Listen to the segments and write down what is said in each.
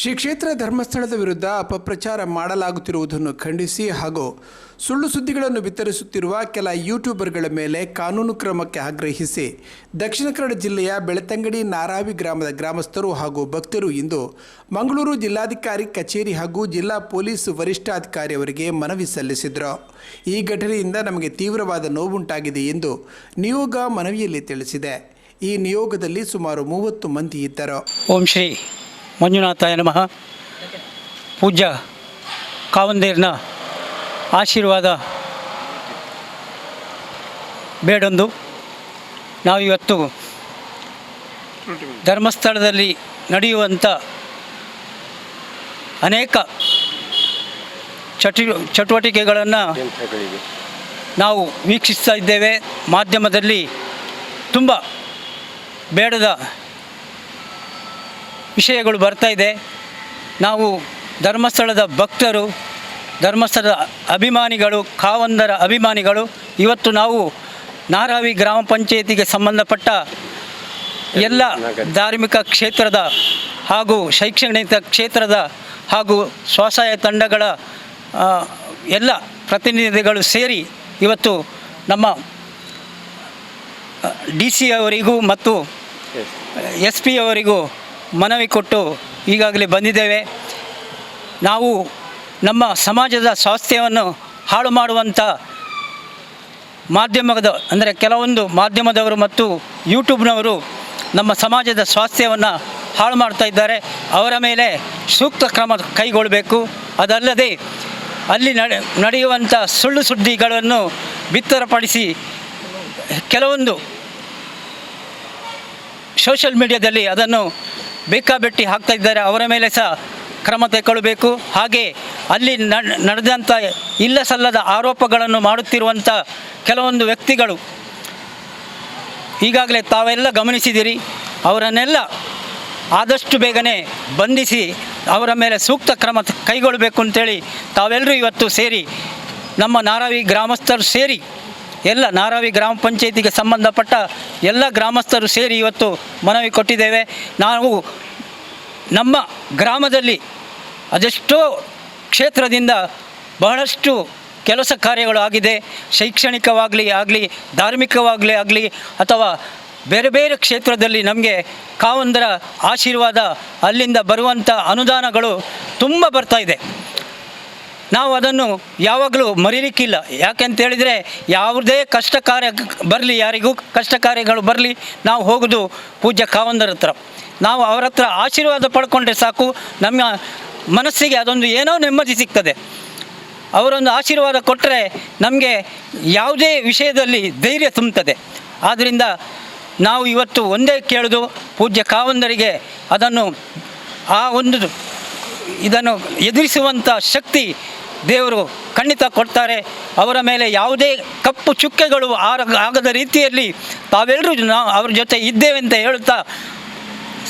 ಶ್ರೀ ಕ್ಷೇತ್ರ ಧರ್ಮಸ್ಥಳದ ವಿರುದ್ಧ ಅಪಪ್ರಚಾರ ಮಾಡಲಾಗುತ್ತಿರುವುದನ್ನು ಖಂಡಿಸಿ ಹಾಗೂ ಸುಳ್ಳು ಸುದ್ದಿಗಳನ್ನು ಬಿತ್ತರಿಸುತ್ತಿರುವ ಕೆಲ ಯೂಟ್ಯೂಬರ್ಗಳ ಮೇಲೆ ಕಾನೂನು ಕ್ರಮಕ್ಕೆ ಆಗ್ರಹಿಸಿ ದಕ್ಷಿಣ ಕನ್ನಡ ಜಿಲ್ಲೆಯ ಬೆಳತಂಗಡಿ ನಾರಾವಿ ಗ್ರಾಮದ ಗ್ರಾಮಸ್ಥರು ಹಾಗೂ ಭಕ್ತರು ಇಂದು ಮಂಗಳೂರು ಜಿಲ್ಲಾಧಿಕಾರಿ ಕಚೇರಿ ಹಾಗೂ ಜಿಲ್ಲಾ ಪೊಲೀಸ್ ವರಿಷ್ಠಾಧಿಕಾರಿ ಅವರಿಗೆ ಮನವಿ ಸಲ್ಲಿಸಿದರು. ಈ ಘಟನೆಯಿಂದ ನಮಗೆ ತೀವ್ರವಾದ ನೋವುಂಟಾಗಿದೆ ಎಂದು ನಿಯೋಗ ಮನವಿಯಲ್ಲಿ ತಿಳಿಸಿದೆ. ಈ ನಿಯೋಗದಲ್ಲಿ ಸುಮಾರು ಮೂವತ್ತು ಮಂದಿ ಇದ್ದರು. ಓಂ ಶ್ರೀ ಮಂಜುನಾಥಾಯ ನಮಃ. ಪೂಜ್ಯ ಕಾವಂದೇರ್ನ ಆಶೀರ್ವಾದ ಬೇಡೊಂದು. ನಾವಿವತ್ತು ಧರ್ಮಸ್ಥಳದಲ್ಲಿ ನಡೆಯುವಂಥ ಅನೇಕ ಚಟು ಚಟುವಟಿಕೆಗಳನ್ನು ನಾವು ವೀಕ್ಷಿಸ್ತಾ ಇದ್ದೇವೆ. ಮಾಧ್ಯಮದಲ್ಲಿ ತುಂಬ ಬೇಡದ ವಿಷಯಗಳು ಬರ್ತಾ ಇದೆ. ನಾವು ಧರ್ಮಸ್ಥಳದ ಭಕ್ತರು ಧರ್ಮಸ್ಥಳದ ಅಭಿಮಾನಿಗಳು ಕಾವಂದರ ಅಭಿಮಾನಿಗಳು ಇವತ್ತು ನಾವು ನಾರಾವಿ ಗ್ರಾಮ ಪಂಚಾಯಿತಿಗೆ ಸಂಬಂಧಪಟ್ಟ ಎಲ್ಲ ಧಾರ್ಮಿಕ ಕ್ಷೇತ್ರದ ಹಾಗೂ ಶೈಕ್ಷಣಿಕ ಕ್ಷೇತ್ರದ ಹಾಗೂ ಸ್ವಸಹಾಯ ತಂಡಗಳ ಎಲ್ಲ ಪ್ರತಿನಿಧಿಗಳು ಸೇರಿ ಇವತ್ತು ನಮ್ಮ ಡಿ ಸಿ ಅವರಿಗೂ ಮತ್ತು ಎಸ್ ಪಿ ಅವರಿಗೂ ಮನವಿ ಕೊಟ್ಟು ಈಗಾಗಲೇ ಬಂದಿದ್ದೇವೆ. ನಾವು ನಮ್ಮ ಸಮಾಜದ ಸ್ವಾಸ್ಥ್ಯವನ್ನು ಹಾಳು ಮಾಡುವಂಥ ಮಾಧ್ಯಮದ, ಅಂದರೆ ಕೆಲವೊಂದು ಮಾಧ್ಯಮದವರು ಮತ್ತು ಯೂಟ್ಯೂಬ್ನವರು ನಮ್ಮ ಸಮಾಜದ ಸ್ವಾಸ್ಥ್ಯವನ್ನು ಹಾಳು ಮಾಡ್ತಾ ಇದ್ದಾರೆ. ಅವರ ಮೇಲೆ ಸೂಕ್ತ ಕ್ರಮ ಕೈಗೊಳ್ಳಬೇಕು. ಅದಲ್ಲದೆ ಅಲ್ಲಿ ನಡೆ ನಡೆಯುವಂಥ ಸುಳ್ಳು ಸುದ್ದಿಗಳನ್ನು ಬಿತ್ತರಪಡಿಸಿ ಕೆಲವೊಂದು ಸೋಷಿಯಲ್ ಮೀಡಿಯಾದಲ್ಲಿ ಅದನ್ನು ಬೇಕಾಬಿಟ್ಟಿ ಹಾಕ್ತಾ ಇದ್ದಾರೆ. ಅವರ ಮೇಲೆ ಸಹ ಕ್ರಮ ತೆಗೆದುಕೊಳ್ಬೇಕು ಹಾಗೆ ಅಲ್ಲಿ ನಡೆದಂಥ ಇಲ್ಲ ಸಲ್ಲದ ಆರೋಪಗಳನ್ನು ಮಾಡುತ್ತಿರುವಂಥ ಕೆಲವೊಂದು ವ್ಯಕ್ತಿಗಳು ಈಗಾಗಲೇ ತಾವೆಲ್ಲ ಗಮನಿಸಿದಿರಿ. ಅವರನ್ನೆಲ್ಲ ಆದಷ್ಟು ಬೇಗನೆ ಬಂಧಿಸಿ ಅವರ ಮೇಲೆ ಸೂಕ್ತ ಕ್ರಮ ಕೈಗೊಳ್ಳಬೇಕು ಅಂತೇಳಿ ತಾವೆಲ್ಲರೂ ಇವತ್ತು ಸೇರಿ ನಮ್ಮ ನಾರಾವಿ ಗ್ರಾಮಸ್ಥರು ಸೇರಿ ಎಲ್ಲ ನಾರಾವಿ ಗ್ರಾಮ ಪಂಚಾಯಿತಿಗೆ ಸಂಬಂಧಪಟ್ಟ ಎಲ್ಲ ಗ್ರಾಮಸ್ಥರು ಸೇರಿ ಇವತ್ತು ಮನವಿ ಕೊಟ್ಟಿದ್ದೇವೆ. ನಾವು ನಮ್ಮ ಗ್ರಾಮದಲ್ಲಿ ಅದೆಷ್ಟೋ ಕ್ಷೇತ್ರದಿಂದ ಬಹಳಷ್ಟು ಕೆಲಸ ಕಾರ್ಯಗಳು ಆಗಿದೆ. ಶೈಕ್ಷಣಿಕವಾಗಲಿ ಆಗಲಿ, ಧಾರ್ಮಿಕವಾಗಲಿ ಆಗಲಿ, ಅಥವಾ ಬೇರೆ ಬೇರೆ ಕ್ಷೇತ್ರದಲ್ಲಿ ನಮಗೆ ಕಾವಂದರ ಆಶೀರ್ವಾದ ಅಲ್ಲಿಂದ ಬರುವಂಥ ಅನುದಾನಗಳು ತುಂಬ ಬರ್ತಾ ಇದೆ. ನಾವು ಅದನ್ನು ಯಾವಾಗಲೂ ಮರೀಲಿಕ್ಕಿಲ್ಲ. ಯಾಕೆಂತ ಹೇಳಿದರೆ ಯಾವುದೇ ಕಷ್ಟ ಕಾರ್ಯ ಬರಲಿ, ಯಾರಿಗೂ ಕಷ್ಟ ಕಾರ್ಯಗಳು ಬರಲಿ, ನಾವು ಹೋಗೋದು ಪೂಜ್ಯ ಕಾವಂದರ ಹತ್ರ. ನಾವು ಅವರ ಹತ್ರ ಆಶೀರ್ವಾದ ಪಡ್ಕೊಂಡ್ರೆ ಸಾಕು, ನಮ್ಮ ಮನಸ್ಸಿಗೆ ಅದೊಂದು ಏನೋ ನೆಮ್ಮದಿ ಸಿಗ್ತದೆ. ಅವರೊಂದು ಆಶೀರ್ವಾದ ಕೊಟ್ಟರೆ ನಮಗೆ ಯಾವುದೇ ವಿಷಯದಲ್ಲಿ ಧೈರ್ಯ ತುಂಬುತ್ತದೆ. ಆದ್ದರಿಂದ ನಾವು ಇವತ್ತು ಒಂದೇ ಕೇಳೋದು, ಪೂಜ್ಯ ಕಾವಂದರಿಗೆ ಅದನ್ನು ಆ ಒಂದು ಇದನ್ನು ಎದುರಿಸುವಂಥ ಶಕ್ತಿ ದೇವರು ಖಂಡಿತ ಕೊಡ್ತಾರೆ. ಅವರ ಮೇಲೆ ಯಾವುದೇ ಕಪ್ಪು ಚುಕ್ಕೆಗಳು ಆರ, ಆಗದ ರೀತಿಯಲ್ಲಿ ತಾವೆಲ್ಲರೂ ನಾವು ಅವ್ರ ಜೊತೆ ಇದ್ದೇವೆ ಅಂತ ಹೇಳುತ್ತಾ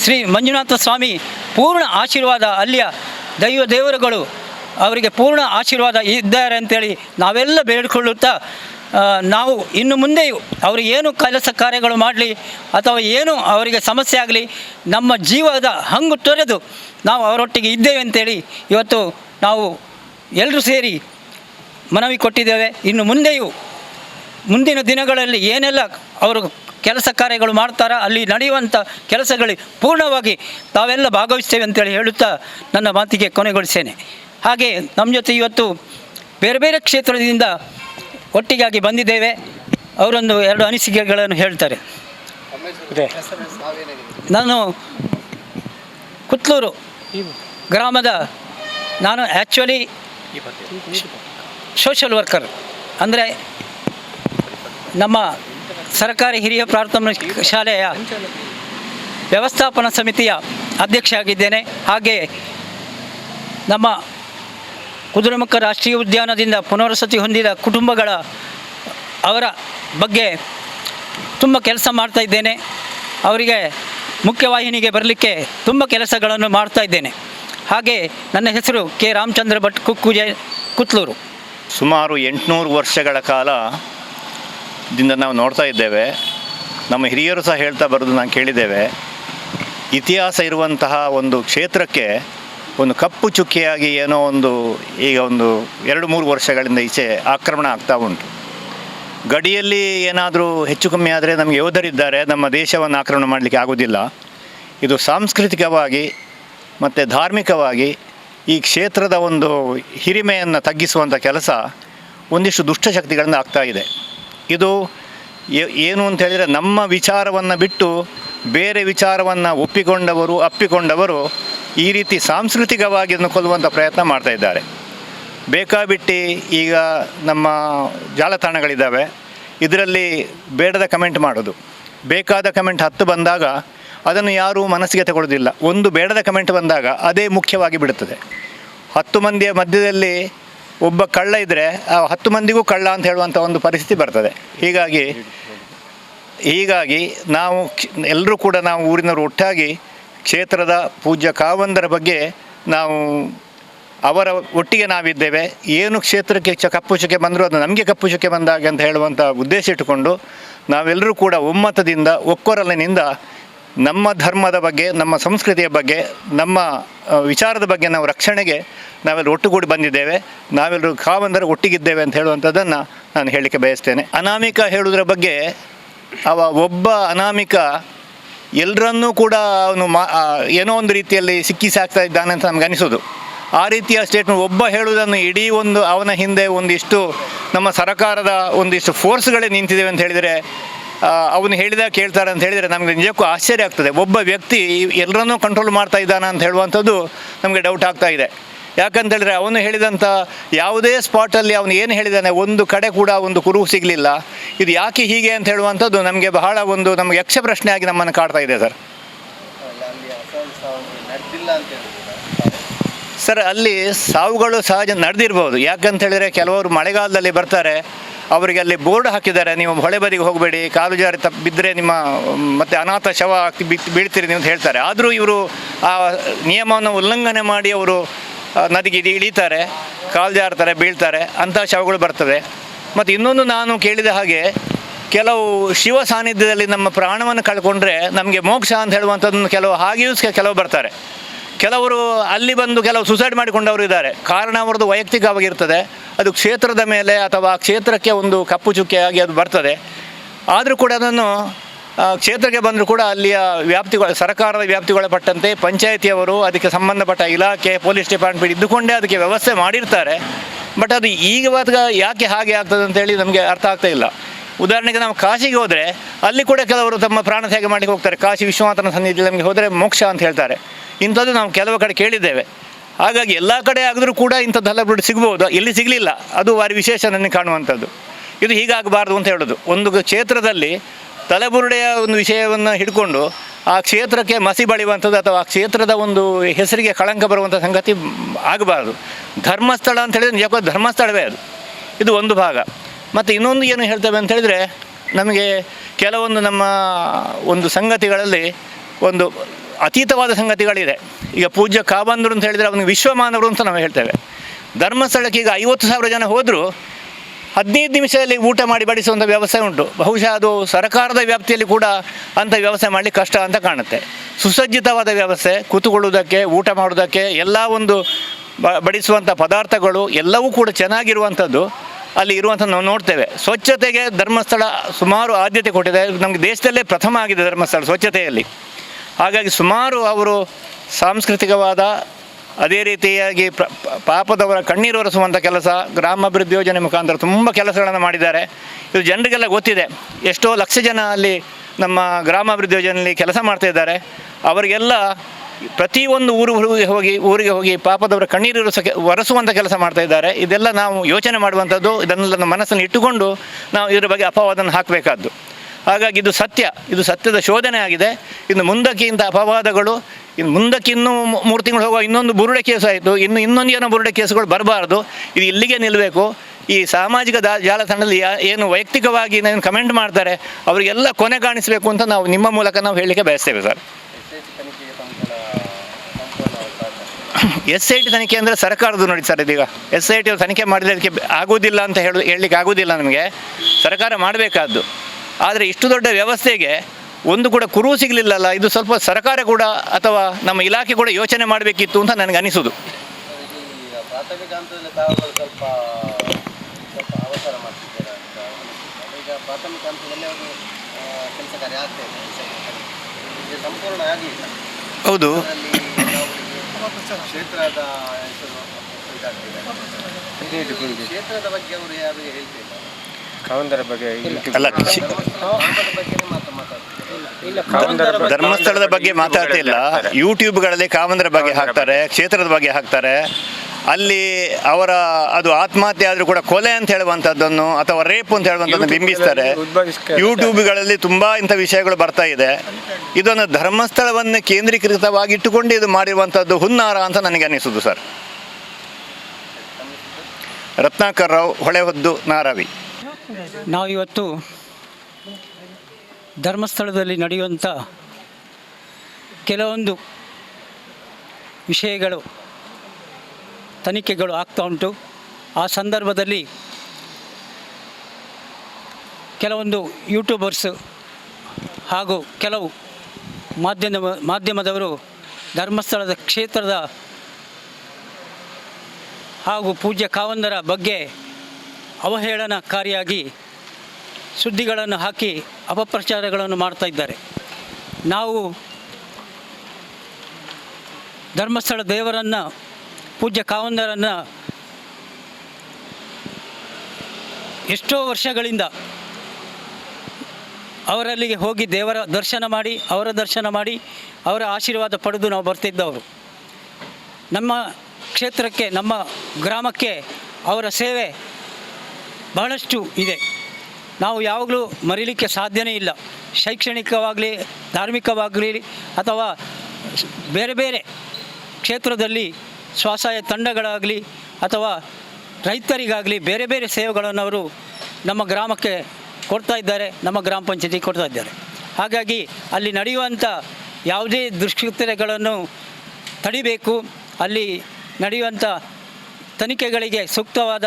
ಶ್ರೀ ಮಂಜುನಾಥ ಸ್ವಾಮಿ ಪೂರ್ಣ ಆಶೀರ್ವಾದ ಅಲ್ಲಿಯ ದೈವ ದೇವರುಗಳು ಅವರಿಗೆ ಪೂರ್ಣ ಆಶೀರ್ವಾದ ಇದ್ದಾರೆ ಅಂತೇಳಿ ನಾವೆಲ್ಲ ಬೇಡಿಕೊಳ್ಳುತ್ತಾ ನಾವು ಇನ್ನು ಮುಂದೆಯೂ ಅವರು ಏನು ಕೆಲಸ ಕಾರ್ಯಗಳು ಮಾಡಲಿ ಅಥವಾ ಏನು ಅವರಿಗೆ ಸಮಸ್ಯೆ ಆಗಲಿ ನಮ್ಮ ಜೀವದ ಹಂಗು ತೊರೆದು ನಾವು ಅವರೊಟ್ಟಿಗೆ ಇದ್ದೇವೆ ಅಂತೇಳಿ ಇವತ್ತು ನಾವು ಎಲ್ಲರೂ ಸೇರಿ ಮನವಿ ಕೊಟ್ಟಿದ್ದೇವೆ. ಇನ್ನು ಮುಂದೆಯೂ ಮುಂದಿನ ದಿನಗಳಲ್ಲಿ ಏನೆಲ್ಲ ಅವರು ಕೆಲಸ ಕಾರ್ಯಗಳು ಮಾಡ್ತಾರೋ ಅಲ್ಲಿ ನಡೆಯುವಂಥ ಕೆಲಸಗಳಿಗೆ ಪೂರ್ಣವಾಗಿ ತಾವೆಲ್ಲ ಭಾಗವಹಿಸ್ತೇವೆ ಅಂತೇಳಿ ಹೇಳುತ್ತಾ ನನ್ನ ಮಾತಿಗೆ ಕೊನೆಗೊಳಿಸೇನೆ ಹಾಗೆ ನಮ್ಮ ಜೊತೆ ಇವತ್ತು ಬೇರೆ ಬೇರೆ ಕ್ಷೇತ್ರದಿಂದ ಒಟ್ಟಿಗಾಗಿ ಬಂದಿದ್ದೇವೆ. ಅವರೊಂದು ಎರಡು ಅನಿಸಿಕೆಗಳನ್ನು ಹೇಳ್ತಾರೆ. ನಾನು ಕುತ್ಲೂರು ಗ್ರಾಮದ ನಾನು ಆ್ಯಕ್ಚುಲಿ ಸೋಷಲ್ ವರ್ಕರ್ ಅಂದರೆ ನಮ್ಮ ಸರ್ಕಾರಿ ಹಿರಿಯ ಪ್ರಾಥಮಿಕ ಶಾಲೆಯ ವ್ಯವಸ್ಥಾಪನಾ ಸಮಿತಿಯ ಅಧ್ಯಕ್ಷ ಆಗಿದ್ದೇನೆ ಹಾಗೆ ನಮ್ಮ ಕುದುರೆಮುಖ ರಾಷ್ಟ್ರೀಯ ಉದ್ಯಾನದಿಂದ ಪುನರ್ವಸತಿ ಹೊಂದಿದ ಕುಟುಂಬಗಳ ಅವರ ಬಗ್ಗೆ ತುಂಬ ಕೆಲಸ ಮಾಡ್ತಾ ಇದ್ದೇನೆ. ಅವರಿಗೆ ಮುಖ್ಯವಾಹಿನಿಗೆ ಬರಲಿಕ್ಕೆ ತುಂಬ ಕೆಲಸಗಳನ್ನು ಮಾಡ್ತಾ ಇದ್ದೇನೆ. ಹಾಗೆ ನನ್ನ ಹೆಸರು ಕೆ. ರಾಮಚಂದ್ರ ಭಟ್ ಕುಕ್ಕುಜೆ, ಕುತ್ಲೂರು. ಸುಮಾರು ಎಂಟುನೂರು ವರ್ಷಗಳ ಕಾಲ ದಿಂದ ನಾವು ನೋಡ್ತಾ ಇದ್ದೇವೆ. ನಮ್ಮ ಹಿರಿಯರು ಸಹ ಹೇಳ್ತಾ ಬರೋದು ನಾನು ಕೇಳಿದ್ದೇವೆ. ಇತಿಹಾಸ ಇರುವಂತಹ ಒಂದು ಕ್ಷೇತ್ರಕ್ಕೆ ಒಂದು ಕಪ್ಪು ಚುಕ್ಕಿಯಾಗಿ ಏನೋ ಒಂದು ಈಗ ಒಂದು ಎರಡು ಮೂರು ವರ್ಷಗಳಿಂದ ಈಚೆ ಆಕ್ರಮಣ ಆಗ್ತಾ ಉಂಟು. ಗಡಿಯಲ್ಲಿ ಏನಾದರೂ ಹೆಚ್ಚು ಕಮ್ಮಿ ಆದರೆ ನಮಗೆ ಯೋಧರಿದ್ದಾರೆ. ನಮ್ಮ ದೇಶವನ್ನು ಆಕ್ರಮಣ ಮಾಡಲಿಕ್ಕೆ ಆಗೋದಿಲ್ಲ. ಇದು ಸಾಂಸ್ಕೃತಿಕವಾಗಿ ಮತ್ತು ಧಾರ್ಮಿಕವಾಗಿ ಈ ಕ್ಷೇತ್ರದ ಒಂದು ಹಿರಿಮೆಯನ್ನು ತಗ್ಗಿಸುವಂಥ ಕೆಲಸ ಒಂದಿಷ್ಟು ದುಷ್ಟಶಕ್ತಿಗಳಿಂದ ಆಗ್ತಾ ಇದೆ. ಇದು ಏನು ಅಂತ ಹೇಳಿದರೆ ನಮ್ಮ ವಿಚಾರವನ್ನು ಬಿಟ್ಟು ಬೇರೆ ವಿಚಾರವನ್ನು ಒಪ್ಪಿಕೊಂಡವರು, ಅಪ್ಪಿಕೊಂಡವರು ಈ ರೀತಿ ಸಾಂಸ್ಕೃತಿಕವಾಗಿ ಕೊಲ್ಲುವಂಥ ಪ್ರಯತ್ನ ಮಾಡ್ತಾ ಇದ್ದಾರೆ. ಬೇಕಾಬಿಟ್ಟಿ ಈಗ ನಮ್ಮ ಜಾಲತಾಣಗಳಿದ್ದಾವೆ. ಇದರಲ್ಲಿ ಬೇಡದ ಕಮೆಂಟ್ ಮಾಡೋದು. ಬೇಕಾದ ಕಮೆಂಟ್ ಹತ್ತು ಬಂದಾಗ ಅದನ್ನು ಯಾರೂ ಮನಸ್ಸಿಗೆ ತಗೊಳ್ಳೋದಿಲ್ಲ ಒಂದು ಬೇಡದ ಕಮೆಂಟ್ ಬಂದಾಗ ಅದೇ ಮುಖ್ಯವಾಗಿ ಬಿಡುತ್ತದೆ. ಹತ್ತು ಮಂದಿಯ ಮಧ್ಯದಲ್ಲಿ ಒಬ್ಬ ಕಳ್ಳ ಇದ್ದರೆ ಆ ಹತ್ತು ಮಂದಿಗೂ ಕಳ್ಳ ಅಂತ ಹೇಳುವಂಥ ಒಂದು ಪರಿಸ್ಥಿತಿ ಬರ್ತದೆ. ಹೀಗಾಗಿ ಹೀಗಾಗಿ ನಾವು ಎಲ್ಲರೂ ಕೂಡ ನಾವು ಊರಿನವರು ಒಟ್ಟಾಗಿ ಕ್ಷೇತ್ರದ ಪೂಜ್ಯ ಕಾವಂದರ ಬಗ್ಗೆ ನಾವು ಅವರ ಒಟ್ಟಿಗೆ ನಾವಿದ್ದೇವೆ. ಏನು ಕ್ಷೇತ್ರಕ್ಕೆ ಚ ಕಪ್ಪು ಚುಕ್ಕೆ ಬಂದರೂ ಅದು ನಮಗೆ ಕಪ್ಪು ಚುಕ್ಕೆ ಬಂದಾಗೆ ಅಂತ ಹೇಳುವಂಥ ಉದ್ದೇಶ ಇಟ್ಟುಕೊಂಡು ನಾವೆಲ್ಲರೂ ಕೂಡ ಒಮ್ಮತದಿಂದ, ಒಕ್ಕೊರಲಿನಿಂದ ನಮ್ಮ ಧರ್ಮದ ಬಗ್ಗೆ, ನಮ್ಮ ಸಂಸ್ಕೃತಿಯ ಬಗ್ಗೆ, ನಮ್ಮ ವಿಚಾರದ ಬಗ್ಗೆ ನಾವು ರಕ್ಷಣೆಗೆ ನಾವೆಲ್ಲರೂ ಒಟ್ಟುಗೂಡಿ ಬಂದಿದ್ದೇವೆ. ನಾವೆಲ್ಲರೂ ಕಾವಂದರೆ ಒಟ್ಟಿಗಿದ್ದೇವೆ ಅಂತ ಹೇಳುವಂಥದ್ದನ್ನು ನಾನು ಹೇಳಲಿಕ್ಕೆ ಬಯಸ್ತೇನೆ. ಅನಾಮಿಕ ಹೇಳುವುದರ ಬಗ್ಗೆ ಅವ ಒಬ್ಬ ಅನಾಮಿಕ ಎಲ್ಲರನ್ನೂ ಕೂಡ ಅವನು ಮಾ ಏನೋ ಒಂದು ರೀತಿಯಲ್ಲಿ ಸಿಕ್ಕಿಸಿ ಹಾಕ್ತಾ ಇದ್ದಾನೆ ಅಂತ ನಮ್ಗೆ ಅನಿಸೋದು ಆ ರೀತಿಯ ಸ್ಟೇಟ್ಮೆಂಟ್ ಒಬ್ಬ ಹೇಳುವುದನ್ನು ಇಡೀ ಒಂದು ಅವನ ಹಿಂದೆ ಒಂದಿಷ್ಟು ನಮ್ಮ ಸರ್ಕಾರದ ಒಂದಿಷ್ಟು ಫೋರ್ಸ್ಗಳೇ ನಿಂತಿದ್ದೇವೆ ಅಂತ ಹೇಳಿದರೆ ಅವನು ಹೇಳಿದಾಗ ಕೇಳ್ತಾರೆ ಅಂತ ಹೇಳಿದರೆ ನಮಗೆ ನಿಜಕ್ಕೂ ಆಶ್ಚರ್ಯ ಆಗ್ತದೆ. ಒಬ್ಬ ವ್ಯಕ್ತಿ ಎಲ್ಲರನ್ನೂ ಕಂಟ್ರೋಲ್ ಮಾಡ್ತಾ ಇದ್ದಾನ ಅಂತ ಹೇಳುವಂಥದ್ದು ನಮಗೆ ಡೌಟ್ ಆಗ್ತಾ ಇದೆ. ಯಾಕಂತೇಳಿದ್ರೆ ಅವನು ಹೇಳಿದಂಥ ಯಾವುದೇ ಸ್ಪಾಟಲ್ಲಿ ಅವನು ಏನು ಹೇಳಿದ್ದಾನೆ ಒಂದು ಕಡೆ ಕೂಡ ಒಂದು ಕುರುಹು ಸಿಗಲಿಲ್ಲ. ಇದು ಯಾಕೆ ಹೀಗೆ ಅಂತ ಹೇಳುವಂಥದ್ದು ನಮಗೆ ಬಹಳ ಒಂದು ನಮಗೆ ಯಕ್ಷ ಪ್ರಶ್ನೆ ಆಗಿ ನಮ್ಮನ್ನು ಕಾಡ್ತಾ ಇದೆ ಸರ್. ಸರ್, ಅಲ್ಲಿ ಸಾವುಗಳು ಸಹಜ ನಡೆದಿರ್ಬೋದು. ಯಾಕಂತ ಹೇಳಿದರೆ ಕೆಲವರು ಮಳೆಗಾಲದಲ್ಲಿ ಬರ್ತಾರೆ. ಅವರಿಗೆ ಅಲ್ಲಿ ಬೋರ್ಡ್ ಹಾಕಿದ್ದಾರೆ. ನೀವು ಹೊಳೆ ಬದಿಗೆ ಹೋಗಬೇಡಿ, ಕಾಲು ಜಾರಿ ತಪ್ಪು ಬಿದ್ದರೆ ನಿಮ್ಮ, ಮತ್ತೆ ಅನಾಥ ಶವ ಹಾಕಿ ಬೀಳ್ತೀರಿ ನೀವು ಅಂತ ಹೇಳ್ತಾರೆ. ಆದರೂ ಇವರು ಆ ನಿಯಮವನ್ನು ಉಲ್ಲಂಘನೆ ಮಾಡಿ ಅವರು ನದಿಗೆ ಇಳಿತಾರೆ. ಕಾಲು ಜಾರ್ತಾರೆ, ಬೀಳ್ತಾರೆ. ಅಂಥ ಶವಗಳು ಬರ್ತವೆ ಮತ್ತು ಇನ್ನೊಂದು ನಾನು ಕೇಳಿದ ಹಾಗೆ, ಕೆಲವು ಶಿವ ಸಾನ್ನಿಧ್ಯದಲ್ಲಿ ನಮ್ಮ ಪ್ರಾಣವನ್ನು ಕಳ್ಕೊಂಡ್ರೆ ನಮಗೆ ಮೋಕ್ಷ ಅಂತ ಹೇಳುವಂಥದ್ದು ಕೆಲವು ಹಾಗೆಯೂ ಕೆಲವು ಬರ್ತಾರೆ. ಕೆಲವರು ಅಲ್ಲಿ ಬಂದು ಕೆಲವು ಸುಸೈಡ್ ಮಾಡಿಕೊಂಡವರು ಇದ್ದಾರೆ. ಕಾರಣ ಅವರದ್ದು ವೈಯಕ್ತಿಕವಾಗಿರ್ತದೆ. ಅದು ಕ್ಷೇತ್ರದ ಮೇಲೆ ಅಥವಾ ಕ್ಷೇತ್ರಕ್ಕೆ ಒಂದು ಕಪ್ಪು ಚುಕ್ಕೆಯಾಗಿ ಅದು ಬರ್ತದೆ. ಆದರೂ ಕೂಡ ಅದನ್ನು ಕ್ಷೇತ್ರಕ್ಕೆ ಬಂದರೂ ಕೂಡ ಅಲ್ಲಿಯ ವ್ಯಾಪ್ತಿಗಳ, ಸರ್ಕಾರದ ವ್ಯಾಪ್ತಿಗೊಳಪಟ್ಟಂತೆ ಪಂಚಾಯಿತಿಯವರು ಅದಕ್ಕೆ ಸಂಬಂಧಪಟ್ಟ ಇಲಾಖೆ, ಪೊಲೀಸ್ ಡಿಪಾರ್ಟ್ಮೆಂಟ್ ಇದ್ದುಕೊಂಡೇ ಅದಕ್ಕೆ ವ್ಯವಸ್ಥೆ ಮಾಡಿರ್ತಾರೆ. ಬಟ್ ಅದು ಈಗ ಯಾಕೆ ಹಾಗೆ ಆಗ್ತದೆ ಅಂತೇಳಿ ನಮಗೆ ಅರ್ಥ ಆಗ್ತಾ ಇಲ್ಲ. ಉದಾಹರಣೆಗೆ ನಾವು ಕಾಶಿಗೆ ಹೋದರೆ ಅಲ್ಲಿ ಕೂಡ ಕೆಲವರು ತಮ್ಮ ಪ್ರಾಣ ತ್ಯಾಗ ಮಾಡಲಿಕ್ಕೆ ಹೋಗ್ತಾರೆ. ಕಾಶಿ ವಿಶ್ವನಾಥನ ಸನ್ನಿಧಿ ನಮಗೆ ಹೋದರೆ ಮೋಕ್ಷ ಅಂತ ಹೇಳ್ತಾರೆ. ಇಂಥದ್ದು ನಾವು ಕೆಲವು ಕಡೆ ಕೇಳಿದ್ದೇವೆ. ಹಾಗಾಗಿ ಎಲ್ಲ ಕಡೆ ಆಗಿದ್ರೂ ಕೂಡ ಇಂಥ ಬಿಟ್ಟು ಸಿಗ್ಬೋದು. ಎಲ್ಲಿ ಸಿಗಲಿಲ್ಲ. ಅದು ವಾರಿ ವಿಶೇಷ ನನಗೆ ಕಾಣುವಂಥದ್ದು. ಇದು ಹೀಗಾಗಬಾರ್ದು ಅಂತ ಹೇಳೋದು. ಒಂದು ಕ್ಷೇತ್ರದಲ್ಲಿ ತಲೆಬುರುಡೆಯ ಒಂದು ವಿಷಯವನ್ನು ಹಿಡ್ಕೊಂಡು ಆ ಕ್ಷೇತ್ರಕ್ಕೆ ಮಸಿ ಬಳಿಯುವಂಥದ್ದು ಅಥವಾ ಆ ಕ್ಷೇತ್ರದ ಒಂದು ಹೆಸರಿಗೆ ಕಳಂಕ ಬರುವಂಥ ಸಂಗತಿ ಆಗಬಾರ್ದು. ಧರ್ಮಸ್ಥಳ ಅಂತ ಹೇಳಿದ್ರೆ ನಿಜಕ್ಕೂ ಧರ್ಮಸ್ಥಳವೇ ಅದು. ಇದು ಒಂದು ಭಾಗ. ಮತ್ತು ಇನ್ನೊಂದು ಏನು ಹೇಳ್ತೇವೆ ಅಂತ ಹೇಳಿದರೆ ನಮಗೆ ಕೆಲವೊಂದು ನಮ್ಮ ಒಂದು ಸಂಗತಿಗಳಲ್ಲಿ ಒಂದು ಅತೀತವಾದ ಸಂಗತಿಗಳಿದೆ. ಈಗ ಪೂಜ್ಯ ಕಾಬಂದರು ಅಂತ ಹೇಳಿದರೆ ಅವನಿಗೆ ವಿಶ್ವಮಾನವರು ಅಂತ ನಾವು ಹೇಳ್ತೇವೆ. ಧರ್ಮಸ್ಥಳಕ್ಕೆ ಈಗ ಐವತ್ತು ಸಾವಿರ ಜನ ಹೋದರೂ, ಹದಿನೈದು ನಿಮಿಷದಲ್ಲಿ ಊಟ ಮಾಡಿ ಬಡಿಸುವಂಥ ವ್ಯವಸ್ಥೆ ಉಂಟು. ಬಹುಶಃ ಅದು ಸರ್ಕಾರದ ವ್ಯಾಪ್ತಿಯಲ್ಲಿ ಕೂಡ ಅಂಥ ವ್ಯವಸ್ಥೆ ಮಾಡಲಿಕ್ಕೆ ಕಷ್ಟ ಅಂತ ಕಾಣುತ್ತೆ. ಸುಸಜ್ಜಿತವಾದ ವ್ಯವಸ್ಥೆ ಕೂತುಕೊಳ್ಳುವುದಕ್ಕೆ ಊಟ ಮಾಡುವುದಕ್ಕೆ, ಎಲ್ಲ ಒಂದು ಬಡಿಸುವಂಥ ಪದಾರ್ಥಗಳು ಎಲ್ಲವೂ ಕೂಡ ಚೆನ್ನಾಗಿರುವಂಥದ್ದು ಅಲ್ಲಿ ಇರುವಂಥ ನಾವು ನೋಡ್ತೇವೆ. ಸ್ವಚ್ಛತೆಗೆ ಧರ್ಮಸ್ಥಳ ಸುಮಾರು ಆದ್ಯತೆ ಕೊಟ್ಟಿದೆ. ನಮಗೆ ದೇಶದಲ್ಲೇ ಪ್ರಥಮ ಆಗಿದೆ ಧರ್ಮಸ್ಥಳ ಸ್ವಚ್ಛತೆಯಲ್ಲಿ. ಹಾಗಾಗಿ ಸುಮಾರು ಅವರು ಸಾಂಸ್ಕೃತಿಕವಾದ ಅದೇ ರೀತಿಯಾಗಿ ಪಾಪದವರ ಕಣ್ಣೀರು ಒರೆಸುವಂಥ ಕೆಲಸ ಗ್ರಾಮಾಭಿವೃದ್ಧಿ ಯೋಜನೆ ಮುಖಾಂತರ ತುಂಬ ಕೆಲಸಗಳನ್ನು ಮಾಡಿದ್ದಾರೆ. ಇದು ಜನರಿಗೆಲ್ಲ ಗೊತ್ತಿದೆ. ಎಷ್ಟೋ ಲಕ್ಷ ಜನ ಅಲ್ಲಿ ನಮ್ಮ ಗ್ರಾಮಾಭಿವೃದ್ಧಿ ಯೋಜನೆಯಲ್ಲಿ ಕೆಲಸ ಮಾಡ್ತಾ ಇದ್ದಾರೆ. ಅವರಿಗೆಲ್ಲ ಪ್ರತಿಯೊಂದು ಊರು ಊರಿಗೆ ಹೋಗಿ ಊರಿಗೆ ಹೋಗಿ ಪಾಪದವರ ಕಣ್ಣೀರು ಒರೆಸುವಂಥ ಕೆಲಸ ಮಾಡ್ತಾ ಇದ್ದಾರೆ. ಇದೆಲ್ಲ ನಾವು ಯೋಚನೆ ಮಾಡುವಂಥದ್ದು, ಇದನ್ನೆಲ್ಲ ನಮ್ಮ ಮನಸ್ಸನ್ನು ಇಟ್ಟುಕೊಂಡು ನಾವು ಇದರ ಬಗ್ಗೆ ಅಪವಾದನ ಹಾಕಬೇಕಾದ್ದು. ಹಾಗಾಗಿ ಇದು ಸತ್ಯ. ಇದು ಸತ್ಯದ ಶೋಧನೆ ಆಗಿದೆ. ಇನ್ನು ಮುಂದಕ್ಕೆ ಇಂಥ ಅಪವಾದಗಳು, ಇನ್ನು ಮುಂದಕ್ಕೆ ಇನ್ನೂ ಮೂರು ತಿಂಗಳು ಹೋಗುವ ಇನ್ನೊಂದು ಬುರುಡೆ ಕೇಸ್ ಆಯಿತು. ಇನ್ನು ಇನ್ನೊಂದು ಏನೋ ಬುರುಡೆ ಕೇಸುಗಳು ಬರಬಾರ್ದು. ಇದು ಇಲ್ಲಿಗೆ ನಿಲ್ಲಬೇಕು. ಈ ಸಾಮಾಜಿಕ ದಾ ಜಾಲತಾಣದಲ್ಲಿ ಏನು ವೈಯಕ್ತಿಕವಾಗಿ ಏನು ಕಮೆಂಟ್ ಮಾಡ್ತಾರೆ, ಅವರಿಗೆಲ್ಲ ಕೊನೆ ಕಾಣಿಸಬೇಕು ಅಂತ ನಾವು ನಿಮ್ಮ ಮೂಲಕ ನಾವು ಹೇಳಲಿಕ್ಕೆ ಬಯಸ್ತೇವೆ ಸರ್. ಎಸ್ ಐ ಟಿ ತನಿಖೆ ಅಂದರೆ ಸರ್ಕಾರದ್ದು ನೋಡಿ ಸರ್ ಇದೀಗ. ಎಸ್ ಐ ಟಿ ತನಿಖೆ ಮಾಡಿದ್ರೆ ಅದಕ್ಕೆ ಆಗೋದಿಲ್ಲ ಅಂತ ಹೇಳಿ, ಹೇಳಲಿಕ್ಕೆ ಆಗೋದಿಲ್ಲ ನಮಗೆ. ಸರ್ಕಾರ ಮಾಡಬೇಕಾದ್ದು. ಆದರೆ ಇಷ್ಟು ದೊಡ್ಡ ವ್ಯವಸ್ಥೆಗೆ ಒಂದು ಕೂಡ ಕುರು ಸಿಗಲಿಲ್ಲಲ್ಲ, ಇದು ಸ್ವಲ್ಪ ಸರ್ಕಾರ ಕೂಡ ಅಥವಾ ನಮ್ಮ ಇಲಾಖೆ ಕೂಡ ಯೋಚನೆ ಮಾಡಬೇಕಿತ್ತು ಅಂತ ನನಗೆ ಅನಿಸುದು. ಹೌದು. ಕ್ಷೇತ್ರದ ಬಗ್ಗೆ ಅವರು ಯಾರು ಹೇಳ್ತಿಲ್ಲ? ಕಾವಂದರ ಬಗ್ಗೆ ಅಲ್ಲ ಕೃಷಿ ಕಾವಂದರ ಧರ್ಮಸ್ಥಳದ ಬಗ್ಗೆ ಮಾತಾಡ್ತಿಲ್ಲ. ಯೂಟ್ಯೂಬ್ಗಳಲ್ಲಿ ಕಾಮಂದ್ರ ಬಗ್ಗೆ ಹಾಕ್ತಾರೆ ಕ್ಷೇತ್ರದ ಬಗ್ಗೆ ಹಾಕ್ತಾರೆ. ಅಲ್ಲಿ ಅವರ ಅದು ಆತ್ಮಹತ್ಯೆ ಆದರೂ ಕೂಡ ಕೊಲೆ ಅಂತ ಹೇಳುವಂಥದ್ದನ್ನು ಅಥವಾ ರೇಪ್ ಅಂತ ಹೇಳುವಂಥದ್ದನ್ನು ಬಿಂಬಿಸ್ತಾರೆ. ಯೂಟ್ಯೂಬ್ಗಳಲ್ಲಿ ತುಂಬ ಇಂಥ ವಿಷಯಗಳು ಬರ್ತಾ ಇದೆ. ಇದನ್ನು ಧರ್ಮಸ್ಥಳವನ್ನು ಕೇಂದ್ರೀಕೃತವಾಗಿ ಇಟ್ಟುಕೊಂಡು ಇದು ಮಾಡಿರುವಂಥದ್ದು ಹುನ್ನಾರ ಅಂತ ನನಗೆ ಅನಿಸುದು ಸರ್. ರತ್ನಾಕರ್ ರಾವ್ ಹೊಳೆಹೊದ್ದು ನಾರಾವಿ. ನಾವು ಇವತ್ತು ಧರ್ಮಸ್ಥಳದಲ್ಲಿ ನಡೆಯುವಂಥ ಕೆಲವೊಂದು ವಿಷಯಗಳು, ತನಿಖೆಗಳು ಆಗ್ತಾ ಉಂಟು. ಆ ಸಂದರ್ಭದಲ್ಲಿ ಕೆಲವೊಂದು ಯೂಟ್ಯೂಬರ್ಸ್ ಹಾಗೂ ಕೆಲವು ಮಾಧ್ಯಮ, ಮಾಧ್ಯಮದವರು ಧರ್ಮಸ್ಥಳದ ಕ್ಷೇತ್ರದ ಹಾಗೂ ಪೂಜ್ಯ ಕಾವಂದರ ಬಗ್ಗೆ ಅವಹೇಳನಕಾರಿಯಾಗಿ ಸುದ್ದಿಗಳನ್ನು ಹಾಕಿ ಅಪಪ್ರಚಾರಗಳನ್ನು ಮಾಡ್ತಾ ಇದ್ದಾರೆ. ನಾವು ಧರ್ಮಸ್ಥಳ ದೇವರನ್ನು, ಪೂಜ್ಯ ಕಾವಂದರನ್ನು ಎಷ್ಟೋ ವರ್ಷಗಳಿಂದ ಅವರಲ್ಲಿಗೆ ಹೋಗಿ ದೇವರ ದರ್ಶನ ಮಾಡಿ, ಅವರ ದರ್ಶನ ಮಾಡಿ, ಅವರ ಆಶೀರ್ವಾದ ಪಡೆದು ನಾವು ಬರ್ತಿದ್ದವರು. ನಮ್ಮ ಕ್ಷೇತ್ರಕ್ಕೆ, ನಮ್ಮ ಗ್ರಾಮಕ್ಕೆ ಅವರ ಸೇವೆ ಬಹಳಷ್ಟು ಇದೆ. ನಾವು ಯಾವಾಗಲೂ ಮರೀಲಿಕ್ಕೆ ಸಾಧ್ಯನೇ ಇಲ್ಲ. ಶೈಕ್ಷಣಿಕವಾಗಲಿ, ಧಾರ್ಮಿಕವಾಗಲಿ ಅಥವಾ ಬೇರೆ ಬೇರೆ ಕ್ಷೇತ್ರದಲ್ಲಿ ಸ್ವಸಹಾಯ ತಂಡಗಳಾಗಲಿ ಅಥವಾ ರೈತರಿಗಾಗಲಿ ಬೇರೆ ಬೇರೆ ಸೇವೆಗಳನ್ನು ಅವರು ನಮ್ಮ ಗ್ರಾಮಕ್ಕೆ ಕೊಡ್ತಾ ಇದ್ದಾರೆ, ನಮ್ಮ ಗ್ರಾಮ ಪಂಚಾಯತಿ ಕೊಡ್ತಾ ಇದ್ದಾರೆ. ಹಾಗಾಗಿ ಅಲ್ಲಿ ನಡೆಯುವಂಥ ಯಾವುದೇ ದುಷ್ಕೃತ್ಯಗಳನ್ನು ತಡಿಬೇಕು, ಅಲ್ಲಿ ನಡೆಯುವಂಥ ತನಿಖೆಗಳಿಗೆ ಸೂಕ್ತವಾದ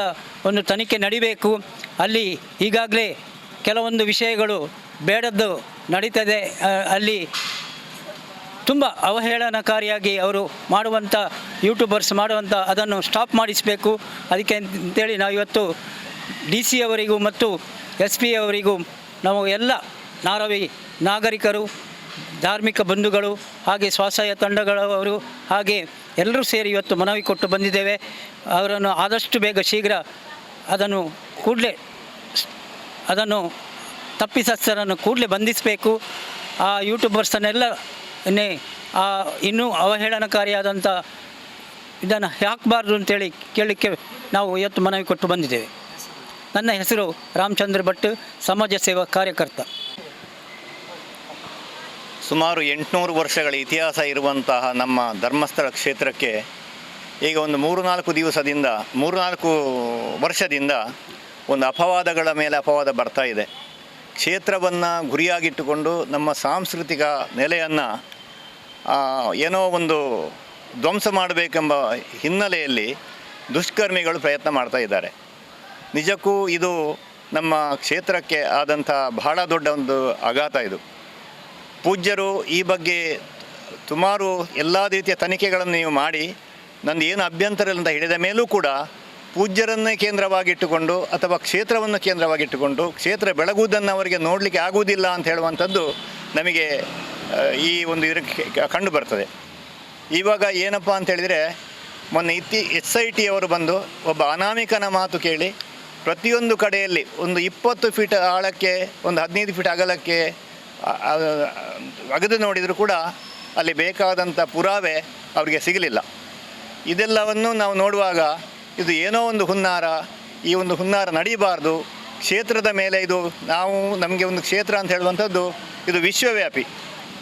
ಒಂದು ತನಿಖೆ ನಡಿಬೇಕು. ಅಲ್ಲಿ ಈಗಾಗಲೇ ಕೆಲವೊಂದು ವಿಷಯಗಳು ಬೇಡದ್ದು ನಡೀತದೆ. ಅಲ್ಲಿ ತುಂಬ ಅವಹೇಳನಕಾರಿಯಾಗಿ ಅವರು ಮಾಡುವಂಥ ಯೂಟ್ಯೂಬರ್ಸ್ ಮಾಡುವಂಥ ಅದನ್ನು ಸ್ಟಾಪ್ ಮಾಡಿಸಬೇಕು. ಅದಕ್ಕೆ ಅಂತೇಳಿ ನಾವು ಇವತ್ತು ಡಿ ಸಿ ಅವರಿಗೂ ಮತ್ತು ಎಸ್ ಪಿ ಅವರಿಗೂ ನಾವು ಎಲ್ಲ ನಾರವಿ ನಾಗರಿಕರು, ಧಾರ್ಮಿಕ ಬಂಧುಗಳು, ಹಾಗೆ ಸ್ವಸಹಾಯ ತಂಡಗಳವರು, ಹಾಗೆ ಎಲ್ಲರೂ ಸೇರಿ ಇವತ್ತು ಮನವಿ ಕೊಟ್ಟು ಬಂದಿದ್ದೇವೆ. ಅವರನ್ನು ಆದಷ್ಟು ಬೇಗ ಶೀಘ್ರ ಅದನ್ನು ಕೂಡಲೇ ಅದನ್ನು ತಪ್ಪಿಸಸ್ಥರನ್ನು ಕೂಡಲೇ ಬಂಧಿಸಬೇಕು. ಆ ಯೂಟ್ಯೂಬರ್ಸನ್ನೆಲ್ಲ ಇನ್ನೇ ಆ ಇನ್ನೂ ಅವಹೇಳನಕಾರಿಯಾದಂಥ ಇದನ್ನು ಹಾಕಬಾರ್ದು ಅಂತೇಳಿ ಕೇಳಲಿಕ್ಕೆ ನಾವು ಇವತ್ತು ಮನವಿ ಕೊಟ್ಟು ಬಂದಿದ್ದೇವೆ. ನನ್ನ ಹೆಸರು ರಾಮಚಂದ್ರ ಭಟ್, ಸಮಾಜ ಸೇವಾ ಕಾರ್ಯಕರ್ತ. ಸುಮಾರು ಎಂಟುನೂರು ವರ್ಷಗಳ ಇತಿಹಾಸ ಇರುವಂತಹ ನಮ್ಮ ಧರ್ಮಸ್ಥಳ ಕ್ಷೇತ್ರಕ್ಕೆ ಈಗ ಒಂದು ಮೂರು ನಾಲ್ಕು ದಿವಸದಿಂದ ಮೂರು ನಾಲ್ಕು ವರ್ಷದಿಂದ ಒಂದು ಅಪವಾದಗಳ ಮೇಲೆ ಅಪವಾದ ಬರ್ತಾ ಇದೆ. ಕ್ಷೇತ್ರವನ್ನು ಗುರಿಯಾಗಿಟ್ಟುಕೊಂಡು ನಮ್ಮ ಸಾಂಸ್ಕೃತಿಕ ನೆಲೆಯನ್ನು ಏನೋ ಒಂದು ಧ್ವಂಸ ಮಾಡಬೇಕೆಂಬ ಹಿನ್ನೆಲೆಯಲ್ಲಿ ದುಷ್ಕರ್ಮಿಗಳು ಪ್ರಯತ್ನ ಮಾಡ್ತಾ ಇದ್ದಾರೆ. ನಿಜಕ್ಕೂ ಇದು ನಮ್ಮ ಕ್ಷೇತ್ರಕ್ಕೆ ಆದಂಥ ಬಹಳ ದೊಡ್ಡ ಒಂದು ಆಘಾತ ಇದು. ಪೂಜ್ಯರು ಈ ಬಗ್ಗೆ ಸುಮಾರು ಎಲ್ಲ ರೀತಿಯ ತನಿಖೆಗಳನ್ನು ನೀವು ಮಾಡಿ ನಂದು ಏನು ಅಭ್ಯಂತರ ಅಂತ ಹೇಳಿದ ಮೇಲೂ ಕೂಡ ಪೂಜ್ಯರನ್ನೇ ಕೇಂದ್ರವಾಗಿಟ್ಟುಕೊಂಡು ಅಥವಾ ಕ್ಷೇತ್ರವನ್ನು ಕೇಂದ್ರವಾಗಿಟ್ಟುಕೊಂಡು ಕ್ಷೇತ್ರ ಬೆಳಗುವುದನ್ನು ಅವರಿಗೆ ನೋಡಲಿಕ್ಕೆ ಆಗುವುದಿಲ್ಲ ಅಂತ ಹೇಳುವಂಥದ್ದು ನಮಗೆ ಈ ಒಂದು ಇದಕ್ಕೆ ಕಂಡು ಬರ್ತದೆ. ಇವಾಗ ಏನಪ್ಪ ಅಂತ ಹೇಳಿದರೆ, ಮೊನ್ನೆ ಇತ್ತಿ ಎಸ್ ಐ ಟಿ ಅವರು ಬಂದು ಒಬ್ಬ ಅನಾಮಿಕನ ಮಾತು ಕೇಳಿ ಪ್ರತಿಯೊಂದು ಕಡೆಯಲ್ಲಿ ಒಂದು ಇಪ್ಪತ್ತು ಫೀಟ್ ಆಳಕ್ಕೆ, ಒಂದು ಹದಿನೈದು ಫೀಟ್ ಅಗಲಕ್ಕೆ ಅಗೆದು ನೋಡಿದರೂ ಕೂಡ ಅಲ್ಲಿ ಬೇಕಾದಂಥ ಪುರಾವೆ ಅವರಿಗೆ ಸಿಗಲಿಲ್ಲ. ಇದೆಲ್ಲವನ್ನು ನಾವು ನೋಡುವಾಗ ಇದು ಏನೋ ಒಂದು ಹುನ್ನಾರ, ಈ ಒಂದು ಹುನ್ನಾರ ನಡೀಬಾರ್ದು. ಕ್ಷೇತ್ರದ ಮೇಲೆ ಇದು ನಾವು, ನಮಗೆ ಒಂದು ಕ್ಷೇತ್ರ ಅಂತ ಹೇಳುವಂಥದ್ದು ಇದು ವಿಶ್ವವ್ಯಾಪಿ.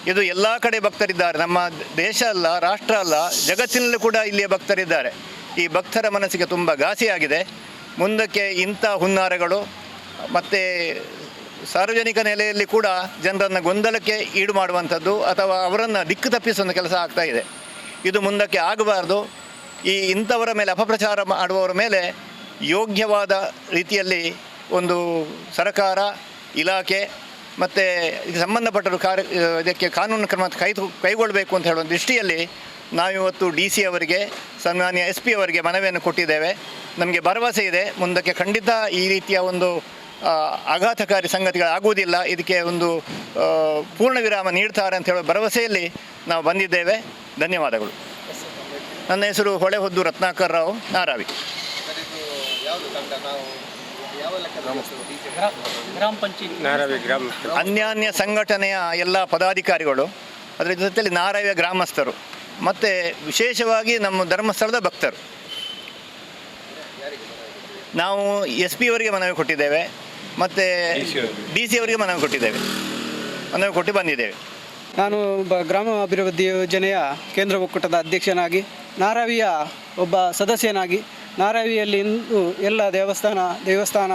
ಇದು ಎಲ್ಲ ಕಡೆ ಭಕ್ತರಿದ್ದಾರೆ. ನಮ್ಮ ದೇಶ ಅಲ್ಲ, ರಾಷ್ಟ್ರ ಅಲ್ಲ, ಜಗತ್ತಿನಲ್ಲೂ ಕೂಡ ಇಲ್ಲಿಯ ಭಕ್ತರಿದ್ದಾರೆ. ಈ ಭಕ್ತರ ಮನಸ್ಸಿಗೆ ತುಂಬ ಘಾಸಿಯಾಗಿದೆ ಮುಂದಕ್ಕೆ ಇಂಥ ಹುನ್ನಾರಗಳು ಮತ್ತು ಸಾರ್ವಜನಿಕ ನೆಲೆಯಲ್ಲಿ ಕೂಡ ಜನರನ್ನು ಗೊಂದಲಕ್ಕೆ ಈಡು ಮಾಡುವಂಥದ್ದು ಅಥವಾ ಅವರನ್ನು ದಿಕ್ಕು ತಪ್ಪಿಸುವ ಕೆಲಸ ಆಗ್ತಾ ಇದೆ. ಇದು ಮುಂದಕ್ಕೆ ಆಗಬಾರ್ದು. ಈ ಇಂಥವರ ಮೇಲೆ ಅಪಪ್ರಚಾರ ಮಾಡುವವರ ಮೇಲೆ ಯೋಗ್ಯವಾದ ರೀತಿಯಲ್ಲಿ ಒಂದು ಸರಕಾರ, ಇಲಾಖೆ ಮತ್ತು ಸಂಬಂಧಪಟ್ಟರು ಕಾರ್ಯ, ಇದಕ್ಕೆ ಕಾನೂನು ಕ್ರಮ ಕೈ, ಕೈಗೊಳ್ಳಬೇಕು ಅಂತ ಹೇಳುವ ದೃಷ್ಟಿಯಲ್ಲಿ ನಾವಿವತ್ತು ಡಿ ಸಿ ಅವರಿಗೆ, ಸನ್ಮಾನ್ಯ ಎಸ್ ಪಿ ಅವರಿಗೆ ಮನವಿಯನ್ನು ಕೊಟ್ಟಿದ್ದೇವೆ. ನಮಗೆ ಭರವಸೆ ಇದೆ. ಮುಂದಕ್ಕೆ ಖಂಡಿತ ಈ ರೀತಿಯ ಒಂದು ಆಘಾತಕಾರಿ ಸಂಗತಿಗಳಾಗುವುದಿಲ್ಲ. ಇದಕ್ಕೆ ಒಂದು ಪೂರ್ಣ ವಿರಾಮ ನೀಡ್ತಾರೆ ಅಂತ ಹೇಳುವ ಭರವಸೆಯಲ್ಲಿ ನಾವು ಬಂದಿದ್ದೇವೆ. ಧನ್ಯವಾದಗಳು. ನನ್ನ ಹೆಸರು ಹೊಳೆಹೊದ್ದು ರತ್ನಾಕರ್ ರಾವ್ ನಾರಾವಿ. ಅನ್ಯಾನ್ಯ ಸಂಘಟನೆಯ ಎಲ್ಲ ಪದಾಧಿಕಾರಿಗಳು ಅದರ ಜೊತೆಯಲ್ಲಿ ನಾರಾವಿಯ ಗ್ರಾಮಸ್ಥರು ಮತ್ತು ವಿಶೇಷವಾಗಿ ನಮ್ಮ ಧರ್ಮಸ್ಥಳದ ಭಕ್ತರು. ನಾವು ಎಸ್ ಪಿ ಅವರಿಗೆ ಮನವಿ ಕೊಟ್ಟಿದ್ದೇವೆ ಮತ್ತು ಡಿ ಸಿ ಅವರಿಗೆ ಮನವಿ ಕೊಟ್ಟಿದ್ದೇವೆ. ಮನವಿ ಕೊಟ್ಟು ಬಂದಿದ್ದೇವೆ. ನಾನು ಗ್ರಾಮ ಅಭಿವೃದ್ಧಿ ಯೋಜನೆಯ ಕೇಂದ್ರ ಒಕ್ಕೂಟದ ಅಧ್ಯಕ್ಷನಾಗಿ ನಾರಾವಿಯ ಒಬ್ಬ ಸದಸ್ಯನಾಗಿ ನಾರಾವಿಯಲ್ಲಿ ಇಂದು ಎಲ್ಲ ದೇವಸ್ಥಾನ ದೇವಸ್ಥಾನ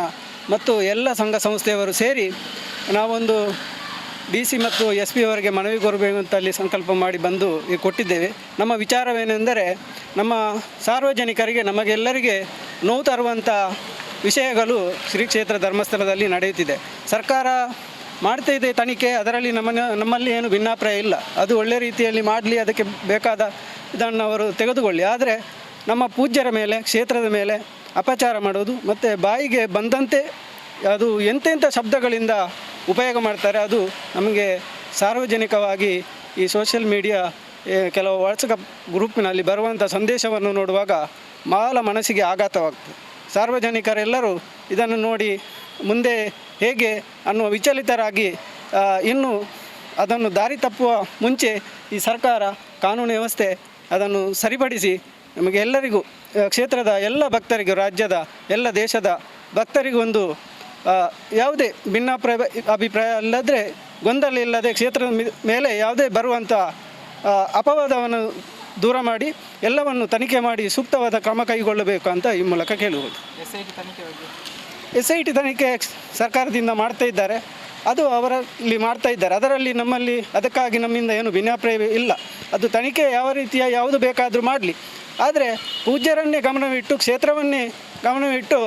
ಮತ್ತು ಎಲ್ಲ ಸಂಘ ಸಂಸ್ಥೆಯವರು ಸೇರಿ ನಾವೊಂದು ಡಿ ಸಿ ಮತ್ತು ಎಸ್ ಪಿ ಅವರಿಗೆ ಮನವಿ ಕೊರಬೇಕು ಅಂತ ಅಲ್ಲಿ ಸಂಕಲ್ಪ ಮಾಡಿ ಬಂದು ಕೊಟ್ಟಿದ್ದೇವೆ. ನಮ್ಮ ವಿಚಾರವೇನೆಂದರೆ ನಮ್ಮ ಸಾರ್ವಜನಿಕರಿಗೆ, ನಮಗೆಲ್ಲರಿಗೆ ನೋವು ತರುವಂಥ ವಿಷಯಗಳು ಶ್ರೀ ಕ್ಷೇತ್ರ ಧರ್ಮಸ್ಥಳದಲ್ಲಿ ನಡೆಯುತ್ತಿದೆ. ಸರ್ಕಾರ ಮಾಡ್ತಾ ಇದೆ ತನಿಖೆ, ಅದರಲ್ಲಿ ನಮ್ಮ ನಮ್ಮಲ್ಲಿ ಏನು ಭಿನ್ನಾಭಿಪ್ರಾಯ ಇಲ್ಲ. ಅದು ಒಳ್ಳೆ ರೀತಿಯಲ್ಲಿ ಮಾಡಲಿ, ಅದಕ್ಕೆ ಬೇಕಾದ ಇದನ್ನು ಅವರು ತೆಗೆದುಕೊಳ್ಳಿ. ಆದರೆ ನಮ್ಮ ಪೂಜ್ಯರ ಮೇಲೆ, ಕ್ಷೇತ್ರದ ಮೇಲೆ ಅಪಚಾರ ಮಾಡೋದು ಮತ್ತು ಬಾಯಿಗೆ ಬಂದಂತೆ ಅದು ಎಂತೆಂಥ ಶಬ್ದಗಳಿಂದ ಉಪಯೋಗ ಮಾಡ್ತಾರೆ ಅದು ನಮಗೆ ಸಾರ್ವಜನಿಕವಾಗಿ ಈ ಸೋಷಿಯಲ್ ಮೀಡಿಯಾ ಕೆಲವು ವಾಟ್ಸಪ್ ಗ್ರೂಪ್ನಲ್ಲಿ ಬರುವಂಥ ಸಂದೇಶವನ್ನು ನೋಡುವಾಗ ಮಾಲ ಮನಸ್ಸಿಗೆ ಆಘಾತವಾಗ್ತದೆ. ಸಾರ್ವಜನಿಕರೆಲ್ಲರೂ ಇದನ್ನು ನೋಡಿ ಮುಂದೆ ಹೇಗೆ ಅನ್ನುವ ವಿಚಲಿತರಾಗಿ ಇನ್ನು ಅದನ್ನು ದಾರಿ ತಪ್ಪುವ ಮುಂಚೆ ಈ ಸರ್ಕಾರ ಕಾನೂನು ವ್ಯವಸ್ಥೆ ಅದನ್ನು ಸರಿಪಡಿಸಿ ನಮಗೆ ಎಲ್ಲರಿಗೂ ಕ್ಷೇತ್ರದ ಎಲ್ಲ ಭಕ್ತರಿಗೂ ರಾಜ್ಯದ ಎಲ್ಲ ದೇಶದ ಭಕ್ತರಿಗೂ ಒಂದು ಯಾವುದೇ ಭಿನ್ನಾಭಿಪ್ರಾಯ ಅಭಿಪ್ರಾಯ ಅಲ್ಲದ್ರೆ ಗೊಂದಲ ಇಲ್ಲದೆ ಕ್ಷೇತ್ರದ ಮಿ- ಮೇಲೆ ಯಾವುದೇ ಬರುವಂಥ ಅಪವಾದವನ್ನು ದೂರ ಮಾಡಿ ಎಲ್ಲವನ್ನು ತನಿಖೆ ಮಾಡಿ ಸೂಕ್ತವಾದ ಕ್ರಮ ಕೈಗೊಳ್ಳಬೇಕು ಅಂತ ಈ ಮೂಲಕ ಕೇಳುವುದು. ಎಸ್ ಐ ಟಿ ತನಿಖೆ ಸರ್ಕಾರದಿಂದ ಮಾಡ್ತಾ ಇದ್ದಾರೆ. ಅದು ಅವರಲ್ಲಿ ಮಾಡ್ತಾ ಇದ್ದಾರೆ. ಅದರಲ್ಲಿ ನಮ್ಮಲ್ಲಿ ಅದಕ್ಕಾಗಿ ನಮ್ಮಿಂದ ಏನು ಭಿನ್ನಾಭಿಪ್ರಾಯ ಇಲ್ಲ. ಅದು ತನಿಖೆ ಯಾವ ರೀತಿಯ ಯಾವುದು ಬೇಕಾದರೂ ಮಾಡಲಿ. ಆದರೆ ಪೂಜ್ಯರನ್ನೇ ಗಮನವಿಟ್ಟು ಕ್ಷೇತ್ರವನ್ನೇ ಗಮನವಿಟ್ಟು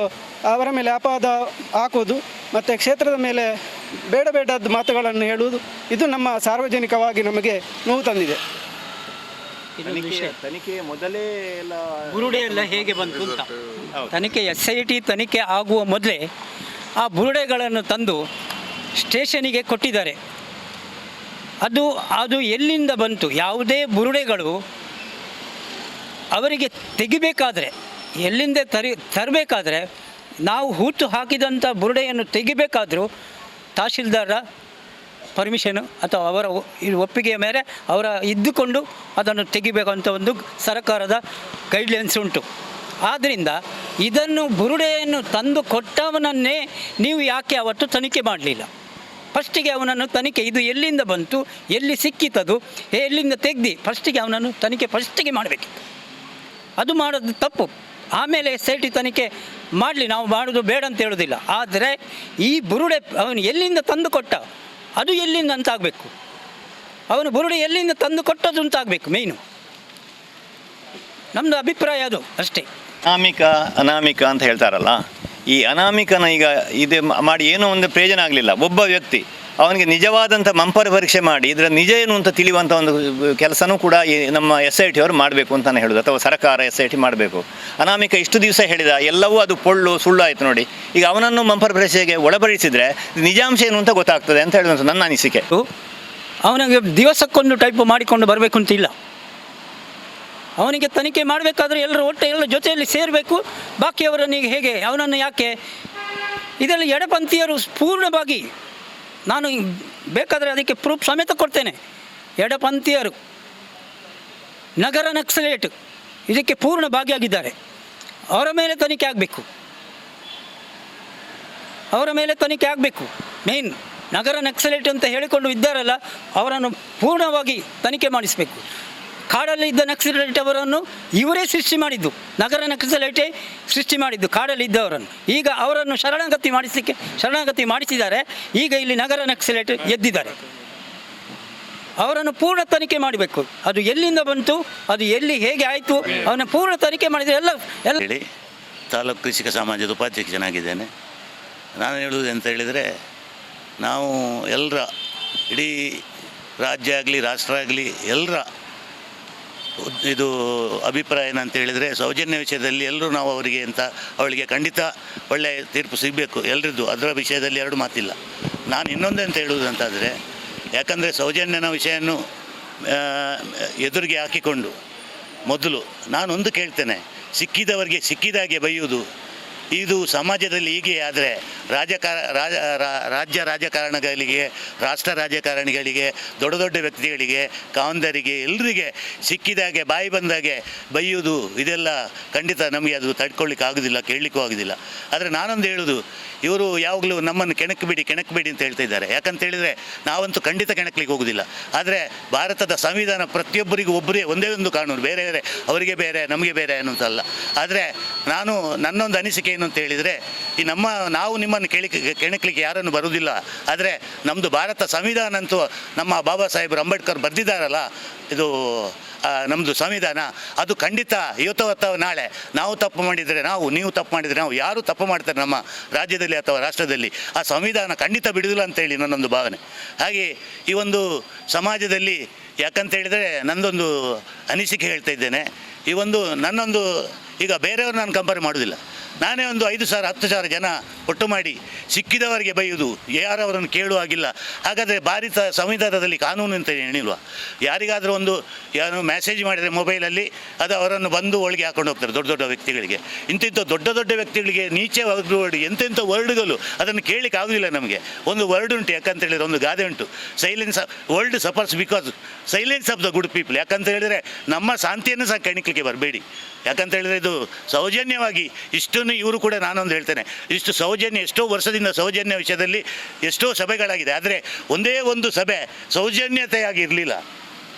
ಅವರ ಮೇಲೆ ಅಪಾದ ಹಾಕುವುದು ಮತ್ತು ಕ್ಷೇತ್ರದ ಮೇಲೆ ಬೇಡ ಬೇಡದ ಮಾತುಗಳನ್ನು ಹೇಳುವುದು ಇದು ನಮ್ಮ ಸಾರ್ವಜನಿಕವಾಗಿ ನಮಗೆ ನೋವು ತಂದಿದೆ. ತನಿಖೆ ಮೊದಲೇ ಎಲ್ಲ ಬುರುಡೆ ಎಲ್ಲ ಹೇಗೆ ಬಂತು ಅಂತ. ತನಿಖೆ ಎಸ್ ಐ ಟಿ ತನಿಖೆ ಆಗುವ ಮೊದಲೇ ಆ ಬುರುಡೆಗಳನ್ನು ತಂದು ಸ್ಟೇಷನಿಗೆ ಕೊಟ್ಟಿದ್ದಾರೆ. ಅದು ಅದು ಎಲ್ಲಿಂದ ಬಂತು? ಯಾವುದೇ ಬುರುಡೆಗಳು ಅವರಿಗೆ ತೆಗಿಬೇಕಾದ್ರೆ, ಎಲ್ಲಿಂದ ತರಿ, ತರಬೇಕಾದ್ರೆ, ನಾವು ಹೂತು ಹಾಕಿದಂಥ ಬುರುಡೆಯನ್ನು ತೆಗಿಬೇಕಾದರೂ ತಹಶೀಲ್ದಾರರ ಪರ್ಮಿಷನ್ ಅಥವಾ ಅವರ ಇದು ಒಪ್ಪಿಗೆಯ ಮೇಲೆ ಅವರ ಇದ್ದುಕೊಂಡು ಅದನ್ನು ತೆಗಿಬೇಕಂತ ಒಂದು ಸರ್ಕಾರದ ಗೈಡ್ಲೈನ್ಸ್ ಉಂಟು. ಆದ್ದರಿಂದ ಇದನ್ನು ಬುರುಡೆಯನ್ನು ತಂದು ಕೊಟ್ಟವನನ್ನೇ ನೀವು ಯಾಕೆ ಅವತ್ತು ತನಿಖೆ ಮಾಡಲಿಲ್ಲ? ಫಸ್ಟಿಗೆ ಅವನನ್ನು ತನಿಖೆ, ಇದು ಎಲ್ಲಿಂದ ಬಂತು, ಎಲ್ಲಿ ಸಿಕ್ಕಿತದು ಎಲ್ಲಿಂದ ತೆಗ್ದು, ಫಸ್ಟಿಗೆ ಅವನನ್ನು ತನಿಖೆ ಫಸ್ಟಿಗೆ ಮಾಡಬೇಕಿತ್ತು. ಅದು ಮಾಡೋದು ತಪ್ಪು. ಆಮೇಲೆ ಎಸ್ ಐ ಟಿ ತನಿಖೆ ಮಾಡಲಿ, ನಾವು ಮಾಡೋದು ಬೇಡ ಅಂತ ಹೇಳೋದಿಲ್ಲ. ಆದರೆ ಈ ಬುರುಡೆ, ಅವನು ಎಲ್ಲಿಂದ ತಂದು ಕೊಟ್ಟ? ಅದು ಎಲ್ಲಿಂದ ಅಂತಾಗಬೇಕು. ಅವನು ಬುರುಡೆ ಎಲ್ಲಿಂದ ತಂದು ಕೊಟ್ಟದ್ದು ಅಂತಾಗಬೇಕು ಮೇಯ್ನು ನಮ್ಮದು ಅಭಿಪ್ರಾಯ ಅದು ಅಷ್ಟೇ. ಅನಾಮಿಕ ಅನಾಮಿಕ ಅಂತ ಹೇಳ್ತಾರಲ್ಲ? ಈ ಅನಾಮಿಕನ ಈಗ ಇದು ಮಾಡಿ ಏನೋ ಒಂದು ಪ್ರಯೋಜನ ಆಗಲಿಲ್ಲ. ಒಬ್ಬ ವ್ಯಕ್ತಿ ಅವನಿಗೆ ನಿಜವಾದಂಥ ಮಂಪರ ಪರೀಕ್ಷೆ ಮಾಡಿ, ಇದರ ನಿಜ ಏನು ಅಂತ ತಿಳಿಯುವಂಥ ಒಂದು ಕೆಲಸನೂ ಕೂಡ ಈ ನಮ್ಮ ಎಸ್ ಐ ಟಿ ಅವರು ಮಾಡಬೇಕು ಅಂತಲೇ ಹೇಳೋದು, ಅಥವಾ ಸರ್ಕಾರ ಎಸ್ ಐ ಟಿ ಮಾಡಬೇಕು. ಅನಾಮಿಕ ಇಷ್ಟು ದಿವಸ ಹೇಳಿದ, ಎಲ್ಲವೂ ಅದು ಪೊಳ್ಳು ಸುಳ್ಳು ಆಯಿತು ನೋಡಿ. ಈಗ ಅವನನ್ನು ಮಂಪರ ಪರೀಕ್ಷೆಗೆ ಒಳಪಡಿಸಿದರೆ ನಿಜಾಂಶ ಏನು ಅಂತ ಗೊತ್ತಾಗ್ತದೆ ಅಂತ ಹೇಳುವಂಥ ನನ್ನ ಅನಿಸಿಕೆ. ಅವನಿಗೆ ದಿವಸಕ್ಕೊಂದು ಟೈಪ್ ಮಾಡಿಕೊಂಡು ಬರಬೇಕು ಅಂತ ಇಲ್ಲ. ಅವನಿಗೆ ತನಿಖೆ ಮಾಡಬೇಕಾದ್ರೆ ಎಲ್ಲರೂ ಒಟ್ಟು ಎಲ್ಲರ ಜೊತೆಯಲ್ಲಿ ಸೇರಬೇಕು. ಬಾಕಿಯವರನ್ನು ಹೇಗೆ? ಅವನನ್ನು ಯಾಕೆ? ಇದರಲ್ಲಿ ಎಡಪಂಥೀಯರು ಪೂರ್ಣವಾಗಿ ನಾನು ಬೇಕಾದರೆ ಅದಕ್ಕೆ ಪ್ರೂಫ್ ಸಮೇತ ಕೊಡ್ತೇನೆ. ಎಡಪಂಥೀಯರು, ನಗರ ನಕ್ಸಲೇಟ್ ಇದಕ್ಕೆ ಪೂರ್ಣ ಭಾಗಿಯಾಗಿದ್ದಾರೆ. ಅವರ ಮೇಲೆ ತನಿಖೆ ಆಗಬೇಕು. ಅವರ ಮೇಲೆ ತನಿಖೆ ಆಗಬೇಕು. ಮೇನ್ ನಗರ ನಕ್ಸಲೇಟ್ ಅಂತ ಹೇಳಿಕೊಂಡು ಇದ್ದಾರಲ್ಲ, ಅವರನ್ನು ಪೂರ್ಣವಾಗಿ ತನಿಖೆ ಮಾಡಿಸಬೇಕು. ಕಾಡಲ್ಲಿ ಇದ್ದ ನಕ್ಸಲೇಟ್ ಅವರನ್ನು ಇವರೇ ಸೃಷ್ಟಿ ಮಾಡಿದ್ದು. ನಗರ ನಕ್ಸಲೈಟೇ ಸೃಷ್ಟಿ ಮಾಡಿದ್ದು ಕಾಡಲ್ಲಿ ಇದ್ದವರನ್ನು. ಈಗ ಅವರನ್ನು ಶರಣಾಗತಿ ಮಾಡಿಸಲಿಕ್ಕೆ, ಶರಣಾಗತಿ ಮಾಡಿಸಿದ್ದಾರೆ. ಈಗ ಇಲ್ಲಿ ನಗರ ನಕ್ಸಲೈಟ್ ಎದ್ದಿದ್ದಾರೆ. ಅವರನ್ನು ಪೂರ್ಣ ತನಿಖೆ ಮಾಡಬೇಕು. ಅದು ಎಲ್ಲಿಂದ ಬಂತು, ಅದು ಎಲ್ಲಿ ಹೇಗೆ ಆಯಿತು ಅವನ ಪೂರ್ಣ ತನಿಖೆ ಮಾಡಿದರೆ ಎಲ್ಲ ಎಲ್ಲ ಹೇಳಿ. ತಾಲೂಕು ಕೃಷಿಕ ಸಮಾಜದ ಉಪಾಧ್ಯಕ್ಷನಾಗಿದ್ದೇನೆ. ನಾನು ಹೇಳುವುದು ಅಂತ ಹೇಳಿದರೆ, ನಾವು ಎಲ್ಲರ, ಇಡೀ ರಾಜ್ಯ ಆಗಲಿ, ರಾಷ್ಟ್ರ ಆಗಲಿ, ಎಲ್ಲರ ಇದು ಅಭಿಪ್ರಾಯ ಏನಂತ ಹೇಳಿದರೆ ಸೌಜನ್ಯ ವಿಷಯದಲ್ಲಿ ಎಲ್ಲರೂ ನಾವು ಅವರಿಗೆ ಅಂತ ಅವಳಿಗೆ ಖಂಡಿತ ಒಳ್ಳೆಯ ತೀರ್ಪು ಸಿಗಬೇಕು. ಎಲ್ಲರದ್ದು ಅದರ ವಿಷಯದಲ್ಲಿ ಎರಡು ಮಾತಿಲ್ಲ. ನಾನು ಇನ್ನೊಂದಂತ ಹೇಳುವುದಂತಾದರೆ ಯಾಕಂದರೆ ಸೌಜನ್ಯನ ವಿಷಯನ್ನು ಆ, ಎದುರಿಗೆ ಹಾಕಿಕೊಂಡು ಮೊದಲು ನಾನೊಂದು ಕೇಳ್ತೇನೆ. ಸಿಕ್ಕಿದವರಿಗೆ ಸಿಕ್ಕಿದಾಗೆ ಬೈಯುವುದು ಇದು ಸಮಾಜದಲ್ಲಿ ಹೀಗೆ ಆದರೆ ರಾಜಕಾರ, ರಾಜ ರಾಜ್ಯ ರಾಜಕಾರಣಗಳಿಗೆ, ರಾಷ್ಟ್ರ ರಾಜಕಾರಣಿಗಳಿಗೆ, ದೊಡ್ಡ ದೊಡ್ಡ ವ್ಯಕ್ತಿಗಳಿಗೆ, ಕಾವಂದರಿಗೆ ಎಲ್ಲರಿಗೆ ಸಿಕ್ಕಿದಾಗೆ ಬಾಯಿ ಬಂದಾಗೆ ಬೈಯೋದು ಇದೆಲ್ಲ ಖಂಡಿತ ನಮಗೆ ಅದು ತಡ್ಕೊಳ್ಳಿಕ್ಕೆ ಆಗೋದಿಲ್ಲ, ಕೇಳಲಿಕ್ಕೂ ಆಗೋದಿಲ್ಲ. ಆದರೆ ನಾನೊಂದು ಹೇಳೋದು, ಇವರು ಯಾವಾಗಲೂ ನಮ್ಮನ್ನು ಕೆಣಕಬೇಡಿ ಕೆಣಕಬೇಡಿ ಅಂತ ಹೇಳ್ತಾ ಇದ್ದಾರೆ. ಯಾಕಂತ ಹೇಳಿದರೆ ನಾವಂತೂ ಖಂಡಿತ ಕೆಣಕ್ಲಿಕ್ಕೆ ಹೋಗೋದಿಲ್ಲ. ಆದರೆ ಭಾರತದ ಸಂವಿಧಾನ ಪ್ರತಿಯೊಬ್ಬರಿಗೂ ಒಬ್ಬರೇ, ಒಂದೇ ಒಂದು ಕಾನೂನು, ಬೇರೆ ಬೇರೆ, ಅವರಿಗೆ ಬೇರೆ, ನಮಗೆ ಬೇರೆ ಅನ್ನೋಂತಲ್ಲ ಆದರೆ ನಾನು ನನ್ನೊಂದು ಅನಿಸಿಕೆ ಏನು ಅಂತ ಹೇಳಿದರೆ ಈ ನಮ್ಮ, ನಾವು ನಿಮ್ಮನ್ನು ಕೇಳಿಕ್ಕೆ ಕೆಣಕ್ಲಿಕ್ಕೆ ಯಾರನ್ನು ಬರುವುದಿಲ್ಲ. ಆದರೆ ನಮ್ಮದು ಭಾರತ ಸಂವಿಧಾನ ಅಂತೂ ನಮ್ಮ ಬಾಬಾ ಸಾಹೇಬರು ಅಂಬೇಡ್ಕರ್ ಬರೆದಿದ್ದಾರಲ್ಲ, ಇದು ನಮ್ಮದು ಸಂವಿಧಾನ. ಅದು ಖಂಡಿತ ಇವತ್ತು ಅಥವಾ ನಾಳೆ. ನಾವು ತಪ್ಪು ಮಾಡಿದರೆ ನಾವು, ನೀವು ತಪ್ಪು ಮಾಡಿದರೆ ನಾವು, ಯಾರು ತಪ್ಪು ಮಾಡ್ತಾರೆ ನಮ್ಮ ರಾಜ್ಯದಲ್ಲಿ ಅಥವಾ ರಾಷ್ಟ್ರದಲ್ಲಿ. ಆ ಸಂವಿಧಾನ ಖಂಡಿತ ಬಿಡುವುದಿಲ್ಲ ಅಂತೇಳಿ ನನ್ನೊಂದು ಭಾವನೆ. ಹಾಗೆ ಈ ಒಂದು ಸಮಾಜದಲ್ಲಿ ಯಾಕಂತ ಹೇಳಿದರೆ ನನ್ನೊಂದು ಅನಿಸಿಕೆ ಹೇಳ್ತಾ ಇದ್ದೇನೆ. ಈ ಒಂದು, ನನ್ನೊಂದು, ಈಗ ಬೇರೆಯವರು ನಾನು ಕಂಪೇರ್ ಮಾಡೋದಿಲ್ಲ ನಾನೇ ಒಂದು ಐದು ಸಾವಿರ, ಹತ್ತು ಸಾವಿರ ಜನ ಒಟ್ಟು ಮಾಡಿ ಸಿಕ್ಕಿದವರಿಗೆ ಬೈಯುವುದು. ಯಾರವರನ್ನು ಕೇಳುವ ಹಾಗಿಲ್ಲ. ಹಾಗಾದರೆ ಭಾರತ ಸಂವಿಧಾನದಲ್ಲಿ ಕಾನೂನು ಅಂತ ಹೇಳಿಲ್ವಾ ಯಾರಿಗಾದರೂ ಒಂದು ಯಾರು ಮೆಸೇಜ್ ಮಾಡಿದರೆ ಮೊಬೈಲಲ್ಲಿ ಅದು ಅವರನ್ನು ಬಂದು ಒಳಗೆ ಹಾಕೊಂಡು ಹೋಗ್ತಾರೆ ದೊಡ್ಡ ದೊಡ್ಡ ವ್ಯಕ್ತಿಗಳಿಗೆ. ಇಂತಿಂಥ ದೊಡ್ಡ ದೊಡ್ಡ ವ್ಯಕ್ತಿಗಳಿಗೆ ನೀಚೆ ವರ್ಡ್ ಎಂತೆಂಥ ವರ್ಡ್ಗಳು ಅದನ್ನು ಕೇಳಲಿಕ್ಕೆ ಆಗೋದಿಲ್ಲ ನಮಗೆ. ಒಂದು ವರ್ಡ್ ಉಂಟು, ಯಾಕಂತ ಹೇಳಿದರೆ ಒಂದು ಗಾದೆ ಉಂಟು. Silence world suffers because silence of the good people ಯಾಕಂತ ಹೇಳಿದರೆ ನಮ್ಮ ಶಾಂತಿಯನ್ನು ಸಹ ಕಣಿಕೆಗೆ ಬರಬೇಡಿ. ಯಾಕಂತ ಹೇಳಿದರೆ ಇದು ಸೌಜನ್ಯವಾಗಿ ಇಷ್ಟನ್ನು ಇವರು ಕೂಡ ನಾನೊಂದು ಹೇಳ್ತೇನೆ. ಇಷ್ಟು ಸೌಜನ್ಯ, ಎಷ್ಟೋ ವರ್ಷದಿಂದ ಸೌಜನ್ಯ ವಿಷಯದಲ್ಲಿ ಎಷ್ಟೋ ಸಭೆಗಳಾಗಿದೆ. ಆದರೆ ಒಂದೇ ಒಂದು ಸಭೆ ಸೌಜನ್ಯತೆಯಾಗಿ ಇರಲಿಲ್ಲ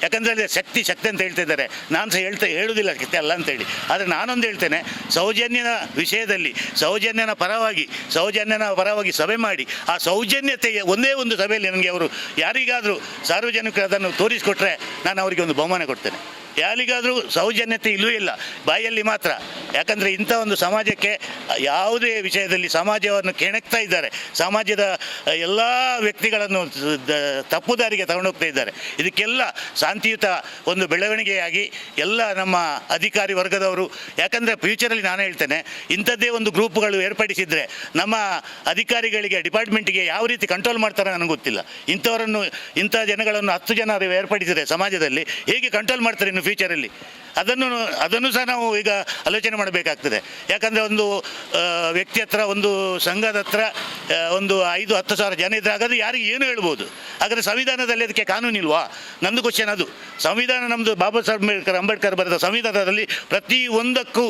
ಯಾಕಂದರೆ ಶಕ್ತಿ ಶಕ್ತಿ ಅಂತ ಹೇಳ್ತಾ ಇದ್ದಾರೆ. ನಾನು ಸಹ ಹೇಳ್ತಾ ಹೇಳುವುದಿಲ್ಲ ಶಕ್ತಿ ಅಲ್ಲ ಅಂತೇಳಿ. ಆದರೆ ನಾನೊಂದು ಹೇಳ್ತೇನೆ, ಸೌಜನ್ಯನ ವಿಷಯದಲ್ಲಿ, ಸೌಜನ್ಯನ ಪರವಾಗಿ ಸೌಜನ್ಯನ ಪರವಾಗಿ ಸಭೆ ಮಾಡಿ, ಆ ಸೌಜನ್ಯತೆಗೆ ಒಂದೇ ಒಂದು ಸಭೆಯಲ್ಲಿ ನನಗೆ ಅವರು ಯಾರಿಗಾದರೂ ಸಾರ್ವಜನಿಕರು ಅದನ್ನು ತೋರಿಸಿಕೊಟ್ರೆ ನಾನು ಅವರಿಗೆ ಒಂದು ಬಹುಮಾನ ಕೊಡ್ತೇನೆ. ಯಾರಿಗಾದರೂ ಸೌಜನ್ಯತೆ ಇಲ್ಲೂ ಇಲ್ಲ, ಬಾಯಲ್ಲಿ ಮಾತ್ರ. ಯಾಕಂದರೆ ಇಂಥ ಒಂದು ಸಮಾಜಕ್ಕೆ ಯಾವುದೇ ವಿಷಯದಲ್ಲಿ ಸಮಾಜವನ್ನು ಕೆಣಕ್ತಾ ಇದ್ದಾರೆ. ಸಮಾಜದ ಎಲ್ಲ ವ್ಯಕ್ತಿಗಳನ್ನು ತಪ್ಪು ದಾರಿಗೆ ತಗೊಂಡೋಗ್ತಾ ಇದ್ದಾರೆ. ಇದಕ್ಕೆಲ್ಲ ಶಾಂತಿಯುತ ಒಂದು ಬೆಳವಣಿಗೆಯಾಗಿ ಎಲ್ಲ ನಮ್ಮ ಅಧಿಕಾರಿ ವರ್ಗದವರು, ಯಾಕಂದರೆ ಫ್ಯೂಚರಲ್ಲಿ ನಾನು ಹೇಳ್ತೇನೆ, ಇಂಥದ್ದೇ ಒಂದು ಗ್ರೂಪ್ಗಳು ಏರ್ಪಡಿಸಿದರೆ ನಮ್ಮ ಅಧಿಕಾರಿಗಳಿಗೆ, ಡಿಪಾರ್ಟ್ಮೆಂಟಿಗೆ ಯಾವ ರೀತಿ ಕಂಟ್ರೋಲ್ ಮಾಡ್ತಾರೆ ನನಗೆ ಗೊತ್ತಿಲ್ಲ. ಇಂಥವರನ್ನು, ಇಂಥ ಜನಗಳನ್ನು ಹತ್ತು ಜನ ಏರ್ಪಡಿಸಿದರೆ ಸಮಾಜದಲ್ಲಿ ಹೇಗೆ ಕಂಟ್ರೋಲ್ ಮಾಡ್ತಾರೆ ಇನ್ನು ಫ್ಯೂಚರಲ್ಲಿ ಅದನ್ನು ಅದನ್ನು ಸಹ ನಾವು ಈಗ ಆಲೋಚನೆ ಮಾಡಬೇಕಾಗ್ತದೆ. ಯಾಕಂದರೆ ಒಂದು ವ್ಯಕ್ತಿ ಹತ್ರ, ಒಂದು ಸಂಘದ ಹತ್ರ ಒಂದು ಐದು, ಹತ್ತು ಸಾವಿರ ಜನ ಇದ್ದರೆ ಹಾಗಾದ್ರೆ ಯಾರಿಗೆ ಏನು ಹೇಳ್ಬೋದು? ಆದರೆ ಸಂವಿಧಾನದಲ್ಲಿ ಅದಕ್ಕೆ ಕಾನೂನಿಲ್ವಾ ನಂದು ಕ್ವಶನ್ ಅದು. ಸಂವಿಧಾನ ನಮ್ಮದು ಬಾಬಾ ಸಾಹೇಬ್ ಅಂಬೇಡ್ಕರ್ ಅಂಬೇಡ್ಕರ್ ಬರೆದ ಸಂವಿಧಾನದಲ್ಲಿ ಪ್ರತಿ ಒಂದಕ್ಕೂ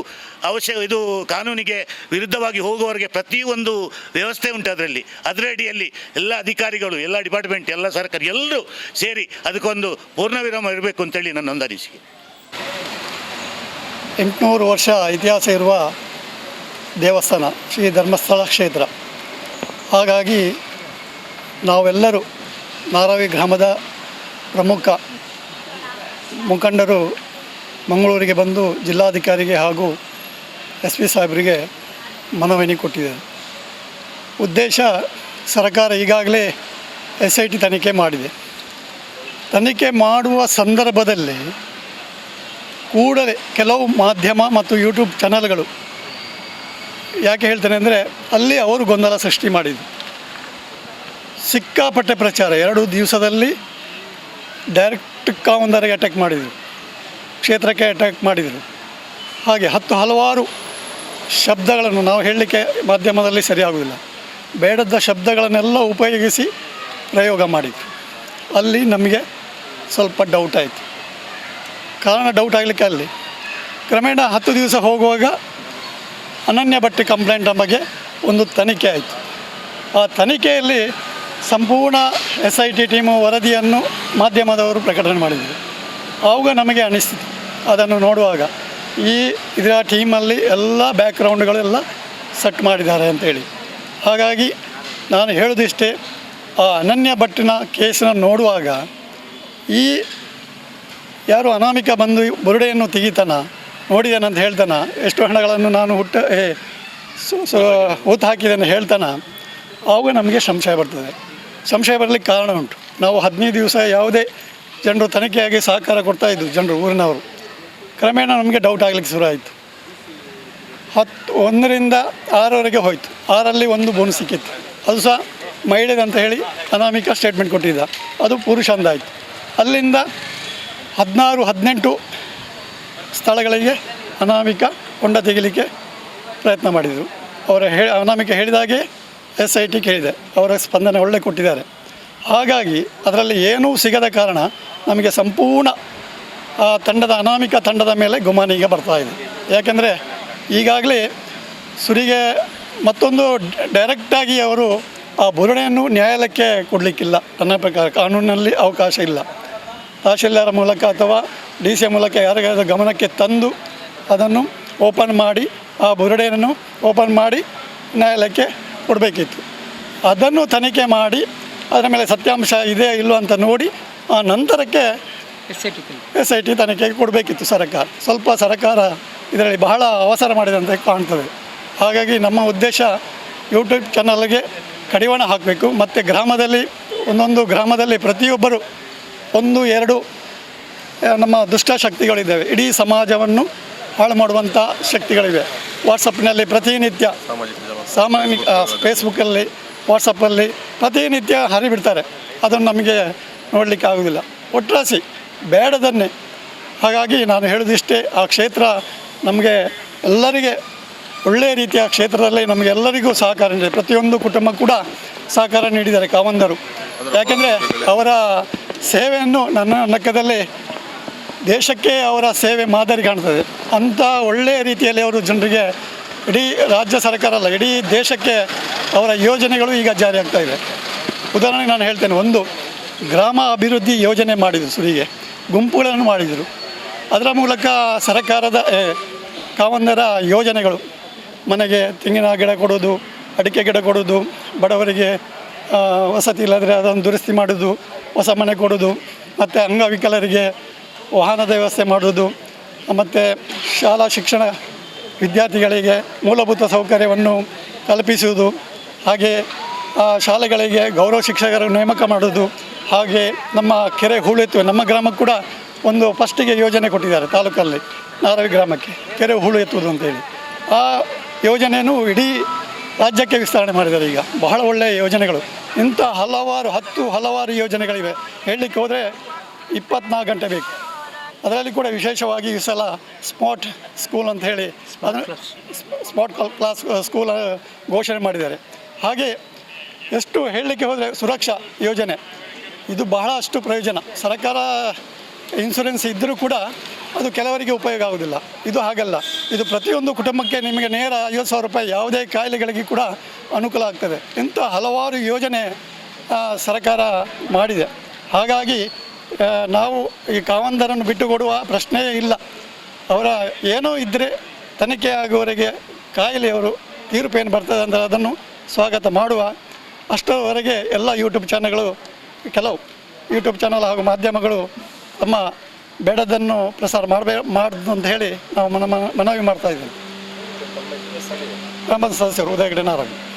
ಅವಶ್ಯ, ಇದು ಕಾನೂನಿಗೆ ವಿರುದ್ಧವಾಗಿ ಹೋಗುವವರಿಗೆ ಪ್ರತಿಯೊಂದು ವ್ಯವಸ್ಥೆ ಉಂಟು ಅದರಲ್ಲಿ. ಅದರ ಅಡಿಯಲ್ಲಿ ಎಲ್ಲ ಅಧಿಕಾರಿಗಳು, ಎಲ್ಲ ಡಿಪಾರ್ಟ್ಮೆಂಟ್ ಎಲ್ಲ ಸರ್ಕಾರ ಎಲ್ಲರೂ ಸೇರಿ ಅದಕ್ಕೊಂದು ಪೂರ್ಣ ವಿರಾಮ ಇರಬೇಕು ಅಂತೇಳಿ ನನ್ನೊಂದು ಅನಿಸಿಕೆ. ಎಂಟುನೂರು ವರ್ಷ ಇತಿಹಾಸ ಇರುವ ದೇವಸ್ಥಾನ, ಶ್ರೀ ಧರ್ಮಸ್ಥಳ ಕ್ಷೇತ್ರ. ಹಾಗಾಗಿ ನಾವೆಲ್ಲರೂ ನಾರಾವಿ ಗ್ರಾಮದ ಪ್ರಮುಖ ಮುಖಂಡರು ಮಂಗಳೂರಿಗೆ ಬಂದು ಜಿಲ್ಲಾಧಿಕಾರಿಗೆ ಹಾಗೂ ಎಸ್ ಪಿ ಸಾಹೇಬರಿಗೆ ಮನವಿನಿ ಕೊಟ್ಟಿದ್ದಾರೆ ಉದ್ದೇಶ ಸರ್ಕಾರ ಈಗಾಗಲೇ ಎಸ್ ಐ ಟಿ ತನಿಖೆ ಮಾಡಿದೆ. ತನಿಖೆ ಮಾಡುವ ಸಂದರ್ಭದಲ್ಲಿ ಕೂಡಲೇ ಕೆಲವು ಮಾಧ್ಯಮ ಮತ್ತು ಯೂಟ್ಯೂಬ್ ಚಾನಲ್ಗಳು ಯಾಕೆ ಹೇಳ್ತೇನೆ ಅಂದರೆ ಅಲ್ಲಿ ಅವರು ಗೊಂದಲ ಸೃಷ್ಟಿ ಮಾಡಿದರು. ಸಿಕ್ಕಾಪಟ್ಟೆ ಪ್ರಚಾರ, ಎರಡು ದಿವಸದಲ್ಲಿ ಡೈರೆಕ್ಟ್ ಕಾವಂದರಿಗೆ ಅಟ್ಯಾಕ್ ಮಾಡಿದರು, ಕ್ಷೇತ್ರಕ್ಕೆ ಅಟ್ಯಾಕ್ ಮಾಡಿದರು. ಹಾಗೆ ಹತ್ತು ಹಲವಾರು ಶಬ್ದಗಳನ್ನು ನಾವು ಹೇಳಲಿಕ್ಕೆ ಮಾಧ್ಯಮದಲ್ಲಿ ಸರಿಯಾಗುವುದಿಲ್ಲ. ಬೇಡದ ಶಬ್ದಗಳನ್ನೆಲ್ಲ ಉಪಯೋಗಿಸಿ ಪ್ರಯೋಗ ಮಾಡಿದರು. ಅಲ್ಲಿ ನಮಗೆ ಸ್ವಲ್ಪ ಡೌಟ್ ಆಯಿತು. ಕಾರಣ ಡೌಟ್ ಆಗಲಿಕ್ಕೆ ಅಲ್ಲಿ. ಕ್ರಮೇಣ ಹತ್ತು ದಿವಸ ಹೋಗುವಾಗ ಅನನ್ಯ ಭಟ್ಟಿ ಕಂಪ್ಲೇಂಟ್ ಬಗ್ಗೆ ಒಂದು ತನಿಖೆ ಆಯಿತು. ಆ ತನಿಖೆಯಲ್ಲಿ ಸಂಪೂರ್ಣ ಎಸ್ ಐ ಟಿ ಟೀಮು ವರದಿಯನ್ನು ಮಾಧ್ಯಮದವರು ಪ್ರಕಟಣೆ ಮಾಡಿದರು. ಆವಾಗ ನಮಗೆ ಅನಿಸ್ತಿತ್ತು ಅದನ್ನು ನೋಡುವಾಗ ಈ ಇದರ ಟೀಮಲ್ಲಿ ಎಲ್ಲ ಬ್ಯಾಕ್ಗ್ರೌಂಡ್ಗಳೆಲ್ಲ ಸೆಟ್ ಮಾಡಿದ್ದಾರೆ ಅಂತೇಳಿ ಹಾಗಾಗಿ ನಾನು ಹೇಳೋದಿಷ್ಟೇ, ಆ ಅನನ್ಯ ಭಟ್ಟಿನ ಕೇಸನ್ನು ನೋಡುವಾಗ ಈ ಯಾರು ಅನಾಮಿಕ ಬಂದು ಬುರುಡೆಯನ್ನು ತೆಗಿತಾನ? ನೋಡಿದಾನಂತ ಹೇಳ್ತಾನ. ಎಷ್ಟು ಹಣಗಳನ್ನು ನಾನು ಹುಟ್ಟ, ಏ ಹೂತು ಹಾಕಿದ್ದೇನೆ ಹೇಳ್ತಾನ. ಆವಾಗ ನಮಗೆ ಸಂಶಯ ಬರ್ತದೆ. ಸಂಶಯ ಬರಲಿಕ್ಕೆ ಕಾರಣ ಉಂಟು. ನಾವು ಹದಿನೈದು ದಿವಸ ಯಾವುದೇ ಜನರು ತನಿಖೆಯಾಗಿ ಸಹಕಾರ ಕೊಡ್ತಾ ಇದ್ದರು ಜನರು ಊರಿನವರು. ಕ್ರಮೇಣ ನಮಗೆ ಡೌಟ್ ಆಗಲಿಕ್ಕೆ ಶುರು ಆಯಿತು ಹತ್ತು, ಒಂದರಿಂದ ಆರವರೆಗೆ ಹೋಯಿತು. ಆರಲ್ಲಿ ಒಂದು ಬೋನ್ ಸಿಕ್ಕಿತ್ತು. ಅದು ಸಹ ಮಹಿಳೆದಂತ ಹೇಳಿ ಅನಾಮಿಕ ಸ್ಟೇಟ್ಮೆಂಟ್ ಕೊಟ್ಟಿದ್ದ. ಅದು ಪುರುಷ ಅಂದಾಯಿತು ಅಲ್ಲಿಂದ ಹದಿನಾರು, ಹದಿನೆಂಟು ಸ್ಥಳಗಳಿಗೆ ಅನಾಮಿಕ ಹೊಂಡ ತೆಗಿಲಿಕ್ಕೆ ಪ್ರಯತ್ನ ಮಾಡಿದರು. ಅವರ ಹೇ, ಅನಾಮಿಕ ಹೇಳಿದಾಗೆ ಎಸ್ ಐ ಟಿ ಕೇಳಿದೆ. ಅವರ ಸ್ಪಂದನೆ ಒಳ್ಳೆ ಕೊಟ್ಟಿದ್ದಾರೆ. ಹಾಗಾಗಿ ಅದರಲ್ಲಿ ಏನೂ ಸಿಗದ ಕಾರಣ ನಮಗೆ ಸಂಪೂರ್ಣ, ಆ, ತಂಡದ ಅನಾಮಿಕ ತಂಡದ ಮೇಲೆ ಗುಮಾನ ಈಗ ಬರ್ತಾ ಇದೆ. ಯಾಕೆಂದರೆ ಈಗಾಗಲೇ ಸುರಿಗೆ ಮತ್ತೊಂದು ಡೈರೆಕ್ಟಾಗಿ ಅವರು ಆ ಬುರುಡೆಯನ್ನು ನ್ಯಾಯಾಲಯಕ್ಕೆ ಕೊಡಲಿಕ್ಕಿಲ್ಲ. ನನ್ನ ಪ್ರಕಾರ ಕಾನೂನಿನಲ್ಲಿ ಅವಕಾಶ ಇಲ್ಲ. ತಹಶೀಲ್ದಾರ್ ಮೂಲಕ ಅಥವಾ ಡಿ ಸಿ ಮೂಲಕ ಯಾರಿಗಾದ್ರೂ ಗಮನಕ್ಕೆ ತಂದು ಅದನ್ನು ಓಪನ್ ಮಾಡಿ ಆ ಬುರುಡೆಯನ್ನು ಓಪನ್ ಮಾಡಿ ನ್ಯಾಯಾಲಯಕ್ಕೆ ಕೊಡಬೇಕಿತ್ತು. ಅದನ್ನು ತನಿಖೆ ಮಾಡಿ ಅದರ ಮೇಲೆ ಸತ್ಯಾಂಶ ಇದೆ ಇಲ್ಲೋ ಅಂತ ನೋಡಿ ಆ ನಂತರಕ್ಕೆ ಎಸ್ ಐ ಟಿ ತನಿಖೆಗೆ ಕೊಡಬೇಕಿತ್ತು ಸರ್ಕಾರ. ಸ್ವಲ್ಪ ಸರ್ಕಾರ ಇದರಲ್ಲಿ ಬಹಳ ಅವಸರ ಮಾಡಿದಂತೆ ಕಾಣ್ತದೆ. ಹಾಗಾಗಿ ನಮ್ಮ ಉದ್ದೇಶ ಯೂಟ್ಯೂಬ್ ಚಾನಲ್ಗೆ ಕಡಿವಾಣ ಹಾಕಬೇಕು. ಮತ್ತು ಗ್ರಾಮದಲ್ಲಿ ಒಂದೊಂದು ಗ್ರಾಮದಲ್ಲಿ ಪ್ರತಿಯೊಬ್ಬರು ಒಂದು ಎರಡು ನಮ್ಮ ದುಷ್ಟಶಕ್ತಿಗಳಿದ್ದಾವೆ ಇಡೀ ಸಮಾಜವನ್ನು ಹಾಳು ಮಾಡುವಂಥ ಶಕ್ತಿಗಳಿವೆ. ವಾಟ್ಸಪ್ನಲ್ಲಿ ಪ್ರತಿನಿತ್ಯ ಸಾಮಾನ್ಯ ಆ, ಫೇಸ್ಬುಕ್ಕಲ್ಲಿ ವಾಟ್ಸಪ್ಪಲ್ಲಿ ಪ್ರತಿನಿತ್ಯ ಹರಿಬಿಡ್ತಾರೆ. ಅದನ್ನು ನಮಗೆ ನೋಡಲಿಕ್ಕೆ ಆಗೋದಿಲ್ಲ ಒಟ್ರಾಸಿ ಬೇಡದನ್ನೇ. ಹಾಗಾಗಿ ನಾನು ಹೇಳಿದಿಷ್ಟೇ ಆ ಕ್ಷೇತ್ರ ನಮಗೆ ಎಲ್ಲರಿಗೆ ಒಳ್ಳೆಯ ರೀತಿಯ ಕ್ಷೇತ್ರದಲ್ಲಿ ನಮಗೆ ಎಲ್ಲರಿಗೂ ಸಹಕಾರ ನೀಡಿದೆ. ಪ್ರತಿಯೊಂದು ಕುಟುಂಬ ಕೂಡ ಸಹಕಾರ ನೀಡಿದ್ದಾರೆ ಕಾವಂದರು. ಯಾಕೆಂದರೆ ಅವರ ಸೇವೆಯನ್ನು ನನ್ನ ಲೆಕ್ಕದಲ್ಲಿ ದೇಶಕ್ಕೆ ಅವರ ಸೇವೆ ಮಾದರಿ ಕಾಣ್ತದೆ. ಅಂಥ ಒಳ್ಳೆಯ ರೀತಿಯಲ್ಲಿ ಅವರು ಜನರಿಗೆ ಇಡೀ ರಾಜ್ಯ ಸರ್ಕಾರ ಅಲ್ಲ ಇಡೀ ದೇಶಕ್ಕೆ ಅವರ ಯೋಜನೆಗಳು ಈಗ ಜಾರಿ ಆಗ್ತಾ ಇದೆ ಉದಾಹರಣೆಗೆ ನಾನು ಹೇಳ್ತೇನೆ, ಒಂದು ಗ್ರಾಮ ಅಭಿವೃದ್ಧಿ ಯೋಜನೆ ಮಾಡಿದರು ಸುರಿಗೆ, ಗುಂಪುಗಳನ್ನು ಮಾಡಿದರು. ಅದರ ಮೂಲಕ ಸರ್ಕಾರದ ಕಾಮಂದರ ಯೋಜನೆಗಳು, ಮನೆಗೆ ತೆಂಗಿನ ಗಿಡ ಕೊಡೋದು ಅಡಿಕೆ ಗಿಡ ಕೊಡೋದು ಬಡವರಿಗೆ ವಸತಿ ಇಲ್ಲದ್ರೆ ಅದನ್ನು ದುರಸ್ತಿ ಮಾಡೋದು, ಹೊಸ ಮನೆ ಕೊಡೋದು, ಮತ್ತು ಅಂಗವಿಕಲರಿಗೆ ವಾಹನದ ವ್ಯವಸ್ಥೆ ಮಾಡೋದು, ಮತ್ತು ಶಾಲಾ ಶಿಕ್ಷಣ ವಿದ್ಯಾರ್ಥಿಗಳಿಗೆ ಮೂಲಭೂತ ಸೌಕರ್ಯವನ್ನು ಕಲ್ಪಿಸುವುದು, ಹಾಗೆ ಆ, ಶಾಲೆಗಳಿಗೆ ಗೌರವ ಶಿಕ್ಷಕರ ನೇಮಕ ಮಾಡೋದು, ಹಾಗೆ ನಮ್ಮ ಕೆರೆ ಹೂಳೆತ್ತುವೆ, ನಮ್ಮ ಗ್ರಾಮಕ್ಕೆ ಕೂಡ ಒಂದು ಫಸ್ಟಿಗೆ ಯೋಜನೆ ಕೊಟ್ಟಿದ್ದಾರೆ ತಾಲೂಕಲ್ಲಿ, ನಾರವಿ ಗ್ರಾಮಕ್ಕೆ, ಕೆರೆ ಹೂಳು ಎತ್ತುವುದು ಅಂತೇಳಿ. ಆ ಯೋಜನೆಯನ್ನು ಇಡೀ ರಾಜ್ಯಕ್ಕೆ ವಿಸ್ತರಣೆ ಮಾಡಿದ್ದಾರೆ ಈಗ. ಬಹಳ ಒಳ್ಳೆಯ ಯೋಜನೆಗಳು. ಇಂಥ ಹಲವಾರು ಹತ್ತು ಹಲವಾರು ಯೋಜನೆಗಳಿವೆ. ಹೇಳಲಿಕ್ಕೆ ಹೋದರೆ ಇಪ್ಪತ್ನಾಲ್ಕು ಗಂಟೆ ಬೇಕು. ಅದರಲ್ಲಿ ಕೂಡ ವಿಶೇಷವಾಗಿ ಈ ಸಲ ಸ್ಮಾರ್ಟ್ ಸ್ಕೂಲ್ ಅಂತ ಹೇಳಿ ಅದನ್ನು ಸ್ಮಾರ್ಟ್ ಕ್ಲಾಸ್ ಸ್ಕೂಲ್ ಘೋಷಣೆ ಮಾಡಿದ್ದಾರೆ. ಹಾಗೆ ಎಷ್ಟು ಹೇಳಲಿಕ್ಕೆ ಹೋದರೆ ಸುರಕ್ಷಾ ಯೋಜನೆ. ಇದು ಬಹಳಷ್ಟು ಪ್ರಯೋಜನ. ಸರ್ಕಾರ ಇನ್ಶೂರೆನ್ಸ್ ಇದ್ದರೂ ಕೂಡ ಅದು ಕೆಲವರಿಗೆ ಉಪಯೋಗ ಆಗೋದಿಲ್ಲ ಇದು ಹಾಗಲ್ಲ. ಇದು ಪ್ರತಿಯೊಂದು ಕುಟುಂಬಕ್ಕೆ ನಿಮಗೆ ನೇರ ಐವತ್ತು ಸಾವಿರ ರೂಪಾಯಿ ಯಾವುದೇ ಕಾಯಿಲೆಗಳಿಗೆ ಕೂಡ ಅನುಕೂಲ ಆಗ್ತದೆ. ಇಂಥ ಹಲವಾರು ಯೋಜನೆ ಸರ್ಕಾರ ಮಾಡಿದೆ. ಹಾಗಾಗಿ ನಾವು ಈ ಕಾವಂದರನ್ನು ಬಿಟ್ಟುಕೊಡುವ ಪ್ರಶ್ನೆಯೇ ಇಲ್ಲ. ಅವರ ಏನೋ ಇದ್ದರೆ ತನಿಖೆ ಆಗುವವರೆಗೆ ಕಾಯಿಲೆಯವರು ತೀರ್ಪು ಏನು ಬರ್ತದೆ ಅಂದರೆ ಅದನ್ನು ಸ್ವಾಗತ ಮಾಡುವ ಅಷ್ಟರವರೆಗೆ ಎಲ್ಲ ಯೂಟ್ಯೂಬ್ ಚಾನಲ್ಗಳು ಕೆಲವು ಯೂಟ್ಯೂಬ್ ಚಾನಲ್ ಹಾಗೂ ಮಾಧ್ಯಮಗಳು ತಮ್ಮ ಬೇಡದನ್ನು ಪ್ರಸಾರ ಮಾಡಬೇ ಮಾಡುದು ಅಂತ ಹೇಳಿ ನಾವು ಮನ ಮನವಿ ಮಾಡ್ತಾ ಇದ್ದೀವಿ. ಗ್ರಾಮದ ಸದಸ್ಯರು ಉದಯಗಡೆ ನಾರಾಯಣ.